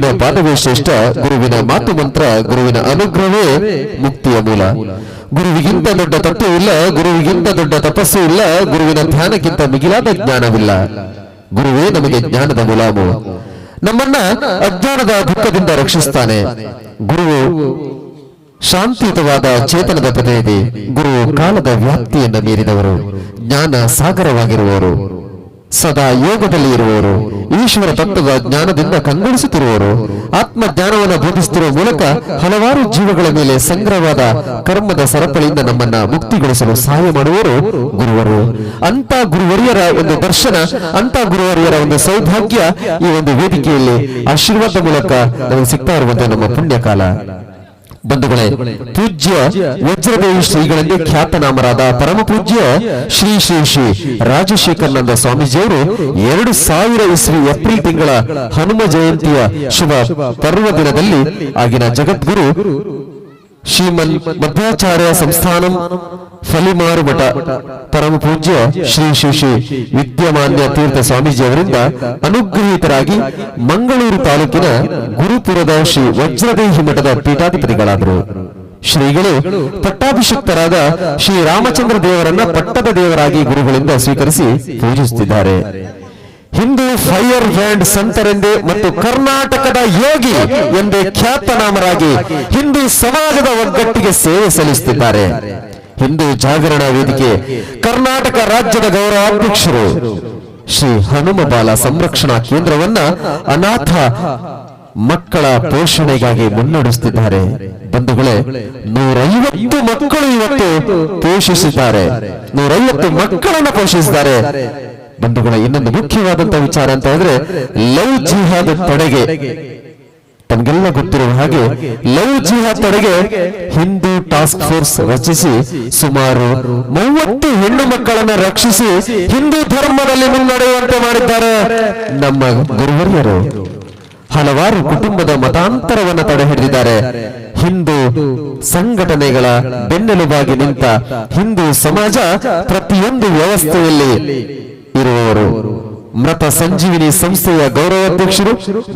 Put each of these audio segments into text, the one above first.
ಗುರುವಿನ ಪಾದವೇ ಶ್ರೇಷ್ಠ ಗುರುವಿನ ಮಾತು ಮಂತ್ರ ಗುರುವಿನ ಅನುಗ್ರಹವೇ ಮುಕ್ತಿಯ ಮೂಲ. ಗುರುವಿಗಿಂತ ದೊಡ್ಡ ತತ್ವ ಇಲ್ಲ ಗುರುವಿಗಿಂತ ದೊಡ್ಡ ತಪಸ್ಸು ಇಲ್ಲ ಗುರುವಿನ ಧ್ಯಾನಕ್ಕಿಂತ ಮಿಗಿಲಾದ ಜ್ಞಾನವಿಲ್ಲ. ಗುರುವೇ ನಮಗೆ ಜ್ಞಾನದ ಮುಲಾಮು ನಮ್ಮನ್ನ ಅಜ್ಞಾನದ ದುಃಖದಿಂದ ರಕ್ಷಿಸ್ತಾನೆ. ಗುರುವು ಶಾಂತಿಯುತವಾದ ಚೇತನದ ಪ್ರತಿನಿಧಿ ಗುರು ಕಾಲದ ವ್ಯಾಪ್ತಿಯನ್ನು ಮೀರಿದವರು. ಜ್ಞಾನ ಸಾಗರವಾಗಿರುವವರು. ಸದಾ ಯೋಗದಲ್ಲಿ ಇರುವವರು, ಈಶ್ವರ ತತ್ವದ ಜ್ಞಾನದಿಂದ ಕಂಗೊಳಿಸುತ್ತಿರುವವರು ಆತ್ಮ ಜ್ಞಾನವನ್ನು ಬೋಧಿಸುತ್ತಿರುವ ಮೂಲಕ ಹಲವಾರು ಜೀವಗಳ ಮೇಲೆ ಸಂಗ್ರಹವಾದ ಕರ್ಮದ ಸರಪಳಿಯಿಂದ ನಮ್ಮನ್ನ ಮುಕ್ತಿಗೊಳಿಸಲು ಸಹಾಯ ಮಾಡುವವರು ಗುರುವರು. ಅಂತ ಗುರುವರಿಯರ ಒಂದು ದರ್ಶನ ಅಂತ ಗುರುವರಿಯರ ಒಂದು ಸೌಭಾಗ್ಯ ಈ ಒಂದು ವೇದಿಕೆಯಲ್ಲಿ ಆಶೀರ್ವಾದ ಮೂಲಕ ನಮಗೆ ಸಿಗ್ತಾ ಇರುವಂತೆ ನಮ್ಮ ಪುಣ್ಯಕಾಲ. ಬಂಧುಗಳೇ ಪೂಜ್ಯ ವಜ್ರದೇವಿ ಶ್ರೀಗಳಲ್ಲಿ ಖ್ಯಾತನಾಮರಾದ ಪರಮ ಪೂಜ್ಯ ಶ್ರೀ ಶ್ರೀ ಶ್ರೀ ರಾಜಶೇಖರನಂದ ಸ್ವಾಮೀಜಿಯವರು ಎರಡು ಸಾವಿರ ಇಸ್ವಿ ಏಪ್ರಿಲ್ ತಿಂಗಳ ಹನುಮ ಜಯಂತಿಯ ಶುಭ ಪರ್ವ ದಿನದಲ್ಲಿ ಆಗಿನ ಜಗದ್ಗುರು ಶ್ರೀಮನ್ ಮಧ್ವಾಚಾರ್ಯ ಸಂಸ್ಥಾನ ಫಲಿಮಾರು ಮಠ ಪರಮ ಪೂಜ್ಯ ಶ್ರೀ ಶ್ರೀ ಶ್ರೀ ವಿದ್ಯಮಾನ್ಯ ತೀರ್ಥ ಸ್ವಾಮೀಜಿ ಅವರಿಂದ ಅನುಗ್ರಹೀತರಾಗಿ ಮಂಗಳೂರು ತಾಲೂಕಿನ ಗುರುಪುರದ ಶ್ರೀ ವಜ್ರದೇಹಿ ಮಠದ ಪೀಠಾಧಿಪತಿಗಳಾದರು. ಶ್ರೀಗಳು ಪಟ್ಟಾಭಿಷಿಕ್ತರಾದ ಶ್ರೀ ರಾಮಚಂದ್ರ ದೇವರನ್ನ ಪಟ್ಟದ ದೇವರಾಗಿ ಗುರುಗಳಿಂದ ಸ್ವೀಕರಿಸಿ ಪೂಜಿಸುತ್ತಿದ್ದಾರೆ. ಹಿಂದೂ ಫೈರ್ ಬ್ಯಾಂಡ್ ಸಂತರೆಂದೇ ಮತ್ತು ಕರ್ನಾಟಕದ ಯೋಗಿ ಎಂದೇ ಖ್ಯಾತನಾಮರಾಗಿ ಹಿಂದೂ ಸಮಾಜದ ಒಗ್ಗಟ್ಟಿಗೆ ಸೇವೆ ಸಲ್ಲಿಸುತ್ತಿದ್ದಾರೆ. ಹಿಂದೂ ಜಾಗರಣ ವೇದಿಕೆ ಕರ್ನಾಟಕ ರಾಜ್ಯದ ಗೌರವಾಧ್ಯಕ್ಷರು ಶ್ರೀ ಹನುಮ ಬಾಲ ಸಂರಕ್ಷಣಾ ಕೇಂದ್ರವನ್ನ ಅನಾಥ ಮಕ್ಕಳ ಪೋಷಣೆಗಾಗಿ ಮುನ್ನಡೆಸುತ್ತಿದ್ದಾರೆ. ಬಂಧುಗಳೇ, ನೂರೈವತ್ತು ಮಕ್ಕಳು ಇವತ್ತು ಪೋಷಿಸಿದ್ದಾರೆ. ನೂರೈವತ್ತು ಮಕ್ಕಳನ್ನ ಪೋಷಿಸಿದ್ದಾರೆ. ಬಂಧುಗಳ ಇನ್ನೊಂದು ಮುಖ್ಯವಾದಂತ ವಿಚಾರ ಅಂತ ಹೇಳಿದ್ರೆ, ಲವ್ ಜಿಹಾದ್ ತಡೆಗೆ. ತಮಗೆಲ್ಲ ಗೊತ್ತಿರುವ ಹಾಗೆ, ಲವ್ ಜಿಹಾದ್ ತಡೆಗೆ ಹಿಂದೂ ಟಾಸ್ಕ್ ಫೋರ್ಸ್ ರಚಿಸಿ ಸುಮಾರು ಮೂವತ್ತು ಹೆಣ್ಣು ಮಕ್ಕಳನ್ನ ರಕ್ಷಿಸಿ ಹಿಂದೂ ಧರ್ಮದಲ್ಲಿ ಮುನ್ನಡೆಯುವಂತೆ ಮಾಡಿದ್ದಾರೆ ನಮ್ಮ ಗುರುವರ್ಯರು. ಹಲವಾರು ಕುಟುಂಬದ ಮತಾಂತರವನ್ನು ತಡೆ ಹಿಡಿದಿದ್ದಾರೆ. ಹಿಂದೂ ಸಂಘಟನೆಗಳ ಬೆನ್ನೆಲುಬಾಗಿ ನಿಂತ ಹಿಂದೂ ಸಮಾಜ ಪ್ರತಿಯೊಂದು ವ್ಯವಸ್ಥೆಯಲ್ಲಿ ಇರುವವರು. ಮೃತ ಸಂಜೀವಿನಿ ಸಂಸ್ಥೆಯ ಗೌರವಾಧ್ಯಕ್ಷರು,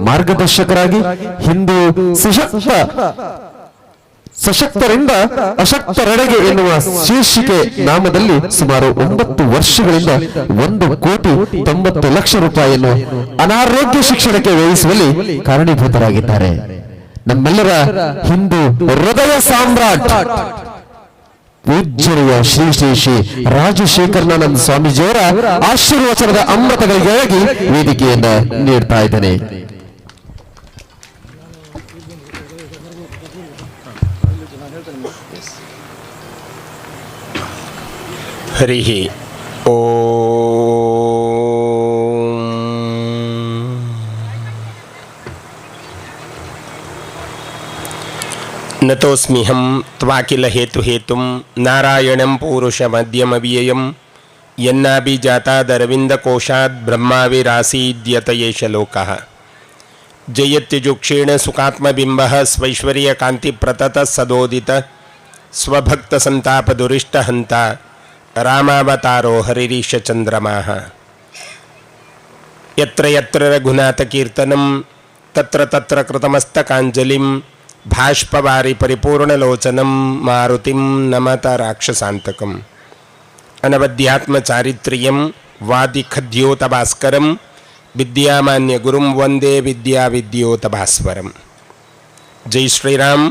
ಮಾರ್ಗದರ್ಶಕರಾಗಿ ಹಿಂದೂ ಸಶಕ್ತ ಸಶಕ್ತರಿಂದ ಅಶಕ್ತರೆಡೆಗೆ ಎನ್ನುವ ಶೀರ್ಷಿಕೆ ನಾಮದಲ್ಲಿ ಸುಮಾರು ಒಂಬತ್ತು ವರ್ಷಗಳಿಂದ ಒಂದು ಕೋಟಿ ತೊಂಬತ್ತು ಲಕ್ಷ ರೂಪಾಯಿಯನ್ನು ಅನಾರೋಗ್ಯ ಶಿಕ್ಷಣಕ್ಕೆ ವ್ಯಯಿಸುವಲ್ಲಿ ಕಾರಣೀಭೂತರಾಗಿದ್ದಾರೆ. ನಮ್ಮೆಲ್ಲರ ಹಿಂದೂ ಹೃದಯ ಸಾಮ್ರಾಟ್. ಪೂಜ್ಯರಿಯ ಶ್ರೀ ಶ್ರೀ ಶ್ರೀ ರಾಜಶೇಖರನಾನಂದ ಸ್ವಾಮೀಜಿಯವರ ಆಶೀರ್ವಚನದ ಅಮೃತಗಳಿಗಾಗಿ ವೇದಿಕೆಯನ್ನ ನೀಡ್ತಾ ಇದ್ದೇನೆ. ಹರಿ ಓ नतोऽस्म्यहं त्वाकिल हेतुहेतुं नारायणं पूरुषमद्यमव्ययं यन्नापि जातादरविन्दकोशाद् ब्रह्माविरासीद्यत एष लोकः जयत्यजुक्षेण सुखात्मबिम्बः स्वैश्वर्यकान्तिप्रततः सदोदित। स्वभक्तसन्तापदुरिष्टहन्ता। रामावतारो हरिरीशचन्द्रमाः। यत्र यत्र रघुनाथ कीर्तनम तत्र तत्र कृतमस्तकांजलिम ಕೃತಮಸ್ತಕಾಂಜಲಿಂ ಭಾಷ್ಪವಾರಿ ಪರಿಪೂರ್ಣಲೋಚನಂ ಮಾರುತಿಂ ನಮತ ರಾಕ್ಷಸಾಂತಕಂ ಅನವದ್ಯಾತ್ಮಚಾರಿತ್ರ್ಯಂ ವಾದಿಖದ್ಯೋತಭಾಸ್ಕರಂ ವಿದ್ಯಾಮಾನ್ಯ ಗುರುಂ ವಂದೇ ವಿದ್ಯಾವಿದ್ಯೋತಭಾಸ್ವರಂ ಜೈ ಶ್ರೀರಾಮ್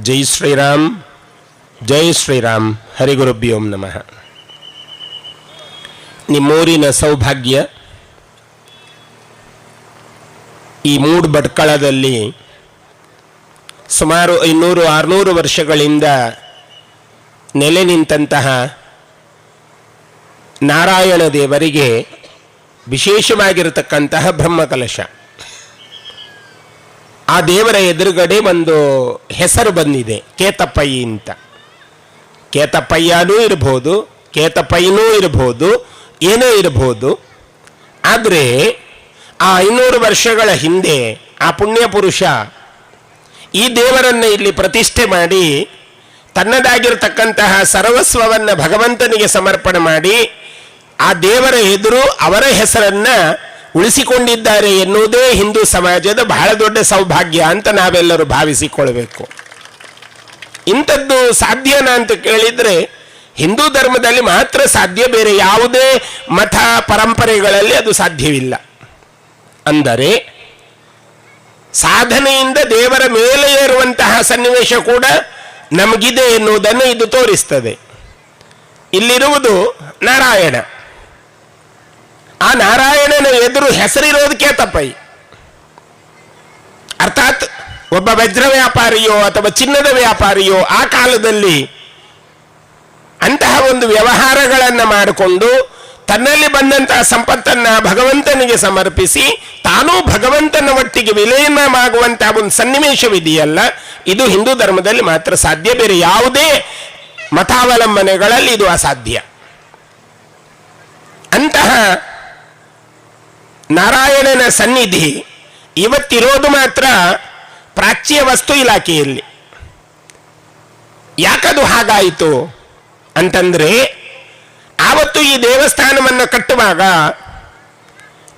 ಜೈ ಶ್ರೀರಾಮ್ ಜೈ ಶ್ರೀರಾಮ್ ಹರಿಗುರುಭ್ಯೋಂ ನಮಃ ನಿಮ್ಮೂರಿನ ಸೌಭಾಗ್ಯ ಈ ಮೂಡ್ ಭಟ್ಕಳದಲ್ಲಿ ಸುಮಾರು ಐನೂರು ಆರುನೂರು ವರ್ಷಗಳಿಂದ ನೆಲೆ ನಿಂತಹ ನಾರಾಯಣ ದೇವರಿಗೆ ವಿಶೇಷವಾಗಿರತಕ್ಕಂತಹ ಬ್ರಹ್ಮಕಲಶ. ಆ ದೇವರ ಎದುರುಗಡೆ ಒಂದು ಹೆಸರು ಬಂದಿದೆ, ಕೇತಪ್ಪಯ್ಯ ಅಂತ. ಕೇತಪ್ಪಯ್ಯನೂ ಇರಬಹುದು ಕೇತಪ್ಪಯ್ಯನೂ ಇರಬಹುದು ಏನೋ ಇರಬಹುದು ಆದರೆ ಆ ಐನೂರು ವರ್ಷಗಳ ಹಿಂದೆ ಆ ಪುಣ್ಯ ಪುರುಷ ಈ ದೇವರನ್ನು ಇಲ್ಲಿ ಪ್ರತಿಷ್ಠೆ ಮಾಡಿ, ತನ್ನದಾಗಿರತಕ್ಕಂತಹ ಸರ್ವಸ್ವವನ್ನು ಭಗವಂತನಿಗೆ ಸಮರ್ಪಣೆ ಮಾಡಿ, ಆ ದೇವರ ಎದುರು ಅವರ ಹೆಸರನ್ನ ಉಳಿಸಿಕೊಂಡಿದ್ದಾರೆ ಎನ್ನುವುದೇ ಹಿಂದೂ ಸಮಾಜದ ಬಹಳ ದೊಡ್ಡ ಸೌಭಾಗ್ಯ ಅಂತ ನಾವೆಲ್ಲರೂ ಭಾವಿಸಿಕೊಳ್ಬೇಕು ಇಂಥದ್ದು ಸಾಧ್ಯನಾ ಅಂತ ಕೇಳಿದ್ರೆ, ಹಿಂದೂ ಧರ್ಮದಲ್ಲಿ ಮಾತ್ರ ಸಾಧ್ಯ, ಬೇರೆ ಯಾವುದೇ ಮಠ ಪರಂಪರೆಗಳಲ್ಲಿ ಅದು ಸಾಧ್ಯವಿಲ್ಲ. ಅಂದರೆ ಸಾಧನೆಯಿಂದ ದೇವರ ಮೇಲೆ ಏರುವಂತಹ ಸನ್ನಿವೇಶ ಕೂಡ ನಮಗಿದೆ ಎನ್ನುವುದನ್ನು ಇದು ತೋರಿಸ್ತದೆ. ಇಲ್ಲಿರುವುದು ನಾರಾಯಣ. ಆ ನಾರಾಯಣನ ಎದುರು ಹೆಸರಿರೋದಕ್ಕೆ ತಪ್ಪೈ ಅರ್ಥಾತ್ ಒಬ್ಬ ವಜ್ರ ವ್ಯಾಪಾರಿಯೋ ಅಥವಾ ಚಿನ್ನದ ವ್ಯಾಪಾರಿಯೋ ಆ ಕಾಲದಲ್ಲಿ ಅಂತಹ ಒಂದು ವ್ಯವಹಾರಗಳನ್ನು ಮಾಡಿಕೊಂಡು ತನ್ನಲ್ಲಿ ಬಂದಂತಹ ಸಂಪತ್ತನ್ನ ಭಗವಂತನಿಗೆ ಸಮರ್ಪಿಸಿ ತಾನೂ ಭಗವಂತನ ಒಟ್ಟಿಗೆ ವಿಲೀನವಾಗುವಂತಹ ಒಂದು ಸನ್ನಿವೇಶವಿದೆಯಲ್ಲ, ಇದು ಹಿಂದೂ ಧರ್ಮದಲ್ಲಿ ಮಾತ್ರ ಸಾಧ್ಯ. ಬೇರೆ ಯಾವುದೇ ಮತಾವಲಂಬನೆಗಳಲ್ಲಿ ಇದು ಅಸಾಧ್ಯ. ಅಂತಹ ನಾರಾಯಣನ ಸನ್ನಿಧಿ ಇವತ್ತಿರೋದು ಮಾತ್ರ ಪ್ರಾಚ್ಯ ವಸ್ತು ಇಲಾಖೆಯಲ್ಲಿ. ಯಾಕದು ಹಾಗಾಯಿತು ಅಂತಂದ್ರೆ ಆವತ್ತು ಈ ದೇವಸ್ಥಾನವನ್ನು ಕಟ್ಟುವಾಗ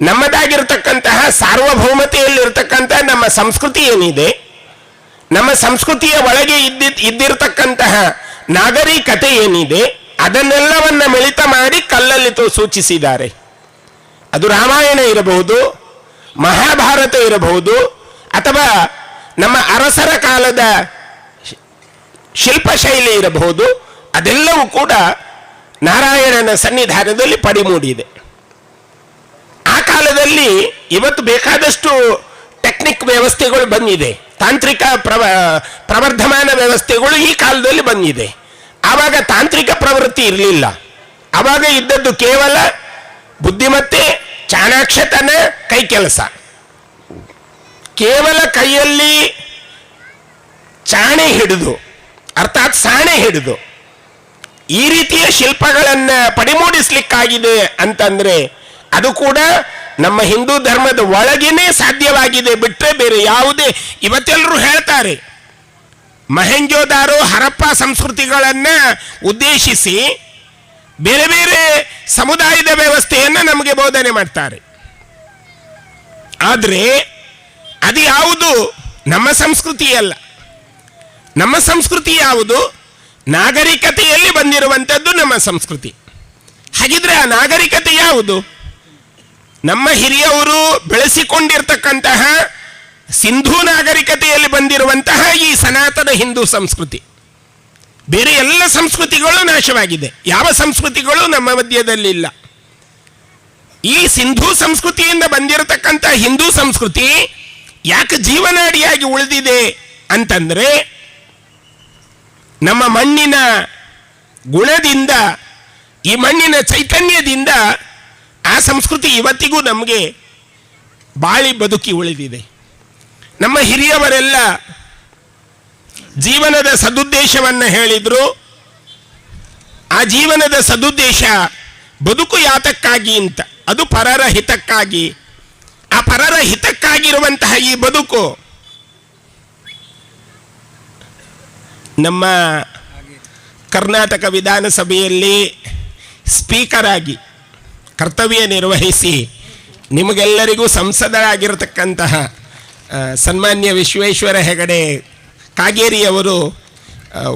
ನಮ್ಮದಾಗಿರ್ತಕ್ಕಂತಹ ಸಾರ್ವಭೌಮತೆಯಲ್ಲಿರ್ತಕ್ಕಂತಹ ನಮ್ಮ ಸಂಸ್ಕೃತಿ ಏನಿದೆ, ನಮ್ಮ ಸಂಸ್ಕೃತಿಯ ಒಳಗೆ ಇದ್ದಿದ್ ಇದ್ದಿರತಕ್ಕಂತಹ ನಾಗರಿಕತೆ ಏನಿದೆ, ಅದನ್ನೆಲ್ಲವನ್ನ ಮಿಳಿತ ಮಾಡಿ ಕಲ್ಲಲ್ಲಿ ಸೂಚಿಸಿದ್ದಾರೆ. ಅದು ರಾಮಾಯಣ ಇರಬಹುದು, ಮಹಾಭಾರತ ಇರಬಹುದು, ಅಥವಾ ನಮ್ಮ ಅರಸರ ಕಾಲದ ಶಿಲ್ಪ ಶಿಲ್ಪಶೈಲಿ ಇರಬಹುದು, ಅದೆಲ್ಲವೂ ಕೂಡ ನಾರಾಯಣನ ಸನ್ನಿಧಾನದಲ್ಲಿ ಪಡಿಮೂಡಿದೆ ಆ ಕಾಲದಲ್ಲಿ ಇವತ್ತು ಬೇಕಾದಷ್ಟು ಟೆಕ್ನಿಕ್ ವ್ಯವಸ್ಥೆಗಳು ಬಂದಿದೆ. ತಾಂತ್ರಿಕ ಪ್ರವ, ಪ್ರವರ್ಧಮಾನ ವ್ಯವಸ್ಥೆಗಳು ಈ ಕಾಲದಲ್ಲಿ ಬಂದಿದೆ. ಆವಾಗ ತಾಂತ್ರಿಕ ಪ್ರವೃತ್ತಿ ಇರಲಿಲ್ಲ. ಆವಾಗ ಇದ್ದದ್ದು ಕೇವಲ ಬುದ್ಧಿಮತ್ತೆ, ಚಾಣಾಕ್ಷತನ, ಕೈ ಕೆಲಸ. ಕೇವಲ ಕೈಯಲ್ಲಿ ಚಾಣೆ ಹಿಡಿದು, ಅರ್ಥಾತ್ ಸಾಣೆ ಹಿಡಿದು ಈ ರೀತಿಯ ಶಿಲ್ಪಗಳನ್ನ ಪಡಿಮೂಡಿಸ್ಲಿಕ್ಕಾಗಿದೆ ಅಂತಂದ್ರೆ ಅದು ಕೂಡ ನಮ್ಮ ಹಿಂದೂ ಧರ್ಮದ ಒಳಗೇನೆ ಸಾಧ್ಯವಾಗಿದೆ ಬಿಟ್ಟರೆ ಬೇರೆ ಯಾವುದೇ ಇವತ್ತೆಲ್ಲರೂ ಹೇಳ್ತಾರೆ, ಮಹೆಂಜೋದಾರೋ ಹರಪ್ಪ ಸಂಸ್ಕೃತಿಗಳನ್ನ ಉದ್ದೇಶಿಸಿ ಬೇರೆ ಬೇರೆ ಸಮುದಾಯದ ವ್ಯವಸ್ಥೆಯನ್ನ ನಮಗೆ ಬೋಧನೆ ಮಾಡ್ತಾರೆ. ಆದರೆ ಅದು ಯಾವುದು ನಮ್ಮ ಸಂಸ್ಕೃತಿ ಅಲ್ಲ. ನಮ್ಮ ಸಂಸ್ಕೃತಿ ಯಾವುದು? ನಾಗರಿಕತೆಯಲ್ಲಿ ಬಂದಿರುವಂಥದ್ದು ನಮ್ಮ ಸಂಸ್ಕೃತಿ. ಹಾಗಿದ್ರೆ ಆ ನಾಗರಿಕತೆ ಯಾವುದು? ನಮ್ಮ ಹಿರಿಯವರು ಬೆಳೆಸಿಕೊಂಡಿರ್ತಕ್ಕಂತಹ ಸಿಂಧೂ ನಾಗರಿಕತೆಯಲ್ಲಿ ಬಂದಿರುವಂತಹ ಈ ಸನಾತನ ಹಿಂದೂ ಸಂಸ್ಕೃತಿ. ಬೇರೆ ಎಲ್ಲ ಸಂಸ್ಕೃತಿಗಳು ನಾಶವಾಗಿದೆ. ಯಾವ ಸಂಸ್ಕೃತಿಗಳು ನಮ್ಮ ಮಧ್ಯದಲ್ಲಿಲ್ಲ ಈ ಸಿಂಧೂ ಸಂಸ್ಕೃತಿಯಿಂದ ಬಂದಿರತಕ್ಕಂಥ ಹಿಂದೂ ಸಂಸ್ಕೃತಿ ಯಾಕೆ ಜೀವನಾಡಿಯಾಗಿ ಉಳಿದಿದೆ ಅಂತಂದ್ರೆ ನಮ್ಮ ಮಣ್ಣಿನ ಗುಣದಿಂದ, ಈ ಮಣ್ಣಿನ ಚೈತನ್ಯದಿಂದ ಆ ಸಂಸ್ಕೃತಿ ಇವತ್ತಿಗೂ ನಮಗೆ ಬಾಳಿ ಬದುಕಿ ಉಳಿದಿದೆ. ನಮ್ಮ ಹಿರಿಯವರೆಲ್ಲ ಜೀವನದ ಸದುದ್ದೇಶವನ್ನು ಹೇಳಿದ್ರು. ಆ ಜೀವನದ ಸದುದ್ದೇಶ ಬದುಕು ಯಾತಕ್ಕಾಗಿ ಅಂತ, ಅದು ಪರರ ಹಿತಕ್ಕಾಗಿ. ಆ ಪರರ ಹಿತಕ್ಕಾಗಿರುವಂತಹ ಈ ಬದುಕು ನಮ್ಮ ಕರ್ನಾಟಕ ವಿಧಾನಸಭೆಯಲ್ಲಿ ಸ್ಪೀಕರ್ ಆಗಿ ಕರ್ತವ್ಯ ನಿರ್ವಹಿಸಿ ನಿಮಗೆಲ್ಲರಿಗೂ ಸಂಸದರಾಗಿರತಕ್ಕಂತಹ ಸನ್ಮಾನ್ಯ ವಿಶ್ವೇಶ್ವರ ಹೆಗಡೆ ಕಾಗೇರಿಯವರು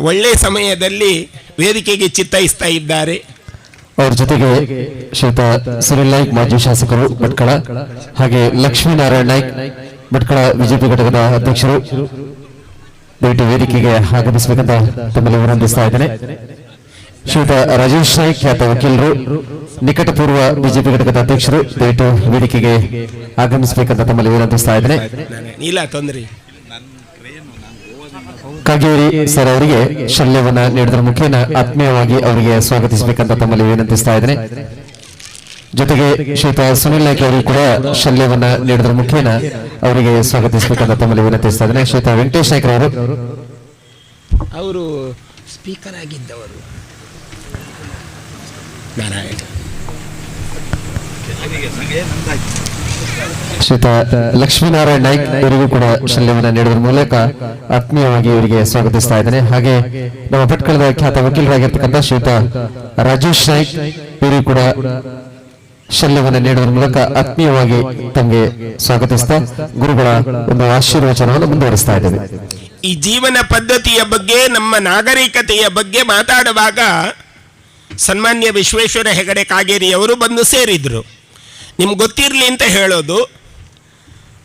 ಒಳ್ಳೆ ಸಮಯದಲ್ಲಿ ವೇದಿಕೆಗೆ ಚಿತ್ತೈಸ್ತಾ ಇದ್ದಾರೆ. ಅವ್ರ ಜೊತೆಗೆ ಶ್ರೀತ ಸುನಿಲ್ ನಾಯ್ಕ್, ಮಾಜಿ ಶಾಸಕರು ಭಟ್ಕಳ, ಹಾಗೆ ಲಕ್ಷ್ಮೀನಾರಾಯಣ ನಾಯ್ಕ್ ಭಟ್ಕಳ ಬಿಜೆಪಿ ಘಟಕದ ಅಧ್ಯಕ್ಷರು. ದಯವಿಟ್ಟು ವೇದಿಕೆಗೆ ಆಗಮಿಸಬೇಕಂತ ತಮ್ಮಲ್ಲಿ ವಿನಂತಿಸ್ತಾ ಇದ್ದೇನೆ. ಶ್ರೀಯುತ ರಾಜೇಶ್ ನಾಯ್ಕ್ ಖ್ಯಾತ ವಕೀಲರು ನಿಕಟಪೂರ್ವ ಬಿಜೆಪಿ ಘಟಕದ ಅಧ್ಯಕ್ಷರು ದಯವಿಟ್ಟು ವೇದಿಕೆಗೆ ಆಗಮಿಸಬೇಕಂತ ತಮ್ಮಲ್ಲಿ ವಿನಂತಿಸ್ತಾ ಇದ್ದೇನೆ. ಕಾಗೇರಿ ಸರ್ ಅವರಿಗೆ ಶಲ್ಯವನ್ನ ನೀಡಿದ್ರ ಮುಖೇನ ಆತ್ಮೀಯವಾಗಿ ಅವರಿಗೆ ಸ್ವಾಗತಿಸಬೇಕಂತ ತಮ್ಮಲ್ಲಿ ವಿನಂತಿಸ್ತಾ ಇದ್ದೇನೆ. ಜೊತೆಗೆ ಶ್ರೀತ ಸುನಿಲ್ ನಾಯ್ಕ ಅವರು ಕೂಡ ಶಲ್ಯವನ್ನ ನೀಡಿದ್ರ ಮುಖೇನ ಅವರಿಗೆ ಸ್ವಾಗತಿಸಬೇಕಂತ ತಮ್ಮಲ್ಲಿ ವಿನಂತಿಸ್ತಾ ಇದ್ದೇನೆ. ಶ್ರೀತ ವೆಂಕಟೇಶ್ ನಾಯ್ಕ ಅವರು ಅವರು ಸ್ಪೀಕರ್ ಆಗಿದ್ದವರು. ಶ್ರೀತ ಲಕ್ಷ್ಮೀನಾರಾಯಣ ನಾಯ್ಕ್ ಇವರಿಗೂ ಕೂಡ ಶಲ್ಯವನ್ನ ನೀಡುವ ಮೂಲಕ ಆತ್ಮೀಯವಾಗಿ ಇವರಿಗೆ ಸ್ವಾಗತಿಸ್ತಾ ಇದ್ದೇನೆ. ಹಾಗೆ ನಮ್ಮ ಭಟ್ಕಳದ ಖ್ಯಾತ ವಕೀಲರಾಗಿರ್ತಕ್ಕಂಥ ಶ್ರೀತ ರಾಜೇಶ್ ನಾಯ್ಕ್ ಇವರಿಗೂ ಕೂಡ ಶಲ್ಯವನ್ನು ನೀಡುವ ಮೂಲಕ ಆತ್ಮೀಯವಾಗಿ ತಮಗೆ ಸ್ವಾಗತಿಸ್ತಾ ಗುರುಗಳ ಒಂದು ಆಶೀರ್ವಚನವನ್ನು ಮುಂದುವರಿಸ್ತಾ ಇದ್ದೇವೆ. ಈ ಜೀವನ ಪದ್ಧತಿಯ ಬಗ್ಗೆ, ನಮ್ಮ ನಾಗರಿಕತೆಯ ಬಗ್ಗೆ ಮಾತಾಡುವಾಗ ಸನ್ಮಾನ್ಯ ವಿಶ್ವೇಶ್ವರ ಹೆಗಡೆ ಕಾಗೇರಿ ಅವರು ಬಂದು ಸೇರಿದರು. ನಿಮ್ಗೆ ಗೊತ್ತಿರಲಿ ಅಂತ ಹೇಳೋದು,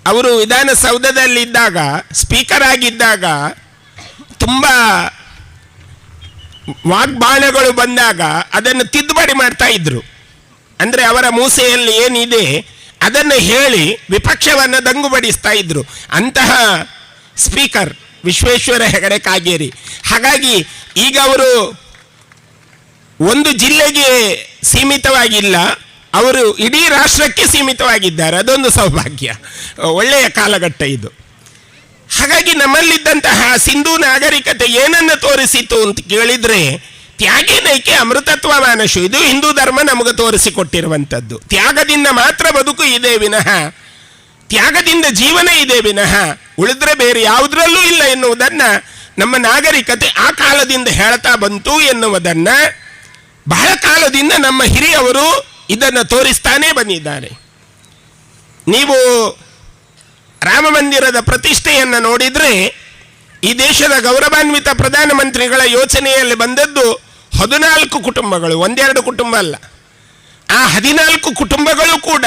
ಅವರು ವಿಧಾನಸೌಧದಲ್ಲಿದ್ದಾಗ, ಸ್ಪೀಕರ್ ಆಗಿದ್ದಾಗ, ತುಂಬ ವಾಗ್ಬಾಣಗಳು ಬಂದಾಗ ಅದನ್ನು ತಿದ್ದುಪಡಿ ಮಾಡ್ತಾ ಇದ್ರು. ಅಂದರೆ ಅವರ ಮೂಸೆಯಲ್ಲಿ ಏನಿದೆ, ಅದನ್ನು ಹೇಳಿ ವಿಪಕ್ಷವನ್ನು ದಂಗುಬಡಿಸ್ತಾ ಇದ್ರು. ಅಂತಹ ಸ್ಪೀಕರ್ ವಿಶ್ವೇಶ್ವರ ಹೆಗಡೆ ಕಾಗೇರಿ. ಹಾಗಾಗಿ ಈಗ ಅವರು ಒಂದು ಜಿಲ್ಲೆಗೆ ಸೀಮಿತವಾಗಿಲ್ಲ, ಅವರು ಇಡೀ ರಾಷ್ಟ್ರಕ್ಕೆ ಸೀಮಿತವಾಗಿದ್ದಾರೆ. ಅದೊಂದು ಸೌಭಾಗ್ಯ. ಒಳ್ಳೆಯ ಕಾಲಘಟ್ಟ ಇದು. ಹಾಗಾಗಿ ನಮ್ಮಲ್ಲಿದ್ದಂತಹ ಸಿಂಧೂ ನಾಗರಿಕತೆ ಏನನ್ನು ತೋರಿಸಿತು ಅಂತ ಕೇಳಿದ್ರೆ ತ್ಯಾಗೇನೈಕೆ ಅಮೃತತ್ವ ಮಾನಶು ಇದು ಹಿಂದೂ ಧರ್ಮ ನಮಗೆ ತೋರಿಸಿಕೊಟ್ಟಿರುವಂಥದ್ದು. ತ್ಯಾಗದಿಂದ ಮಾತ್ರ ಬದುಕು ಇದೆ ವಿನಃ. ತ್ಯಾಗದಿಂದ ಜೀವನ ಇದೆ ವಿನಃ. ಉಳಿದ್ರೆ ಬೇರೆ ಯಾವುದರಲ್ಲೂ ಇಲ್ಲ ಎನ್ನುವುದನ್ನು ನಮ್ಮ ನಾಗರಿಕತೆ ಆ ಕಾಲದಿಂದ ಹೇಳ್ತಾ ಬಂತು ಎನ್ನುವುದನ್ನು ಬಹಳ ಕಾಲದಿಂದ ನಮ್ಮ ಹಿರಿಯವರು ಇದನ್ನು ತೋರಿಸ್ತಾನೇ ಬಂದಿದ್ದಾರೆ. ನೀವು ರಾಮ ಮಂದಿರದ ಪ್ರತಿಷ್ಠೆಯನ್ನು ನೋಡಿದರೆ ಈ ದೇಶದ ಗೌರವಾನ್ವಿತ ಪ್ರಧಾನಮಂತ್ರಿಗಳ ಯೋಚನೆಯಲ್ಲಿ ಬಂದದ್ದು ಹದಿನಾಲ್ಕು ಕುಟುಂಬಗಳು, ಒಂದೆರಡು ಕುಟುಂಬ ಅಲ್ಲ. ಆ ಹದಿನಾಲ್ಕು ಕುಟುಂಬಗಳು ಕೂಡ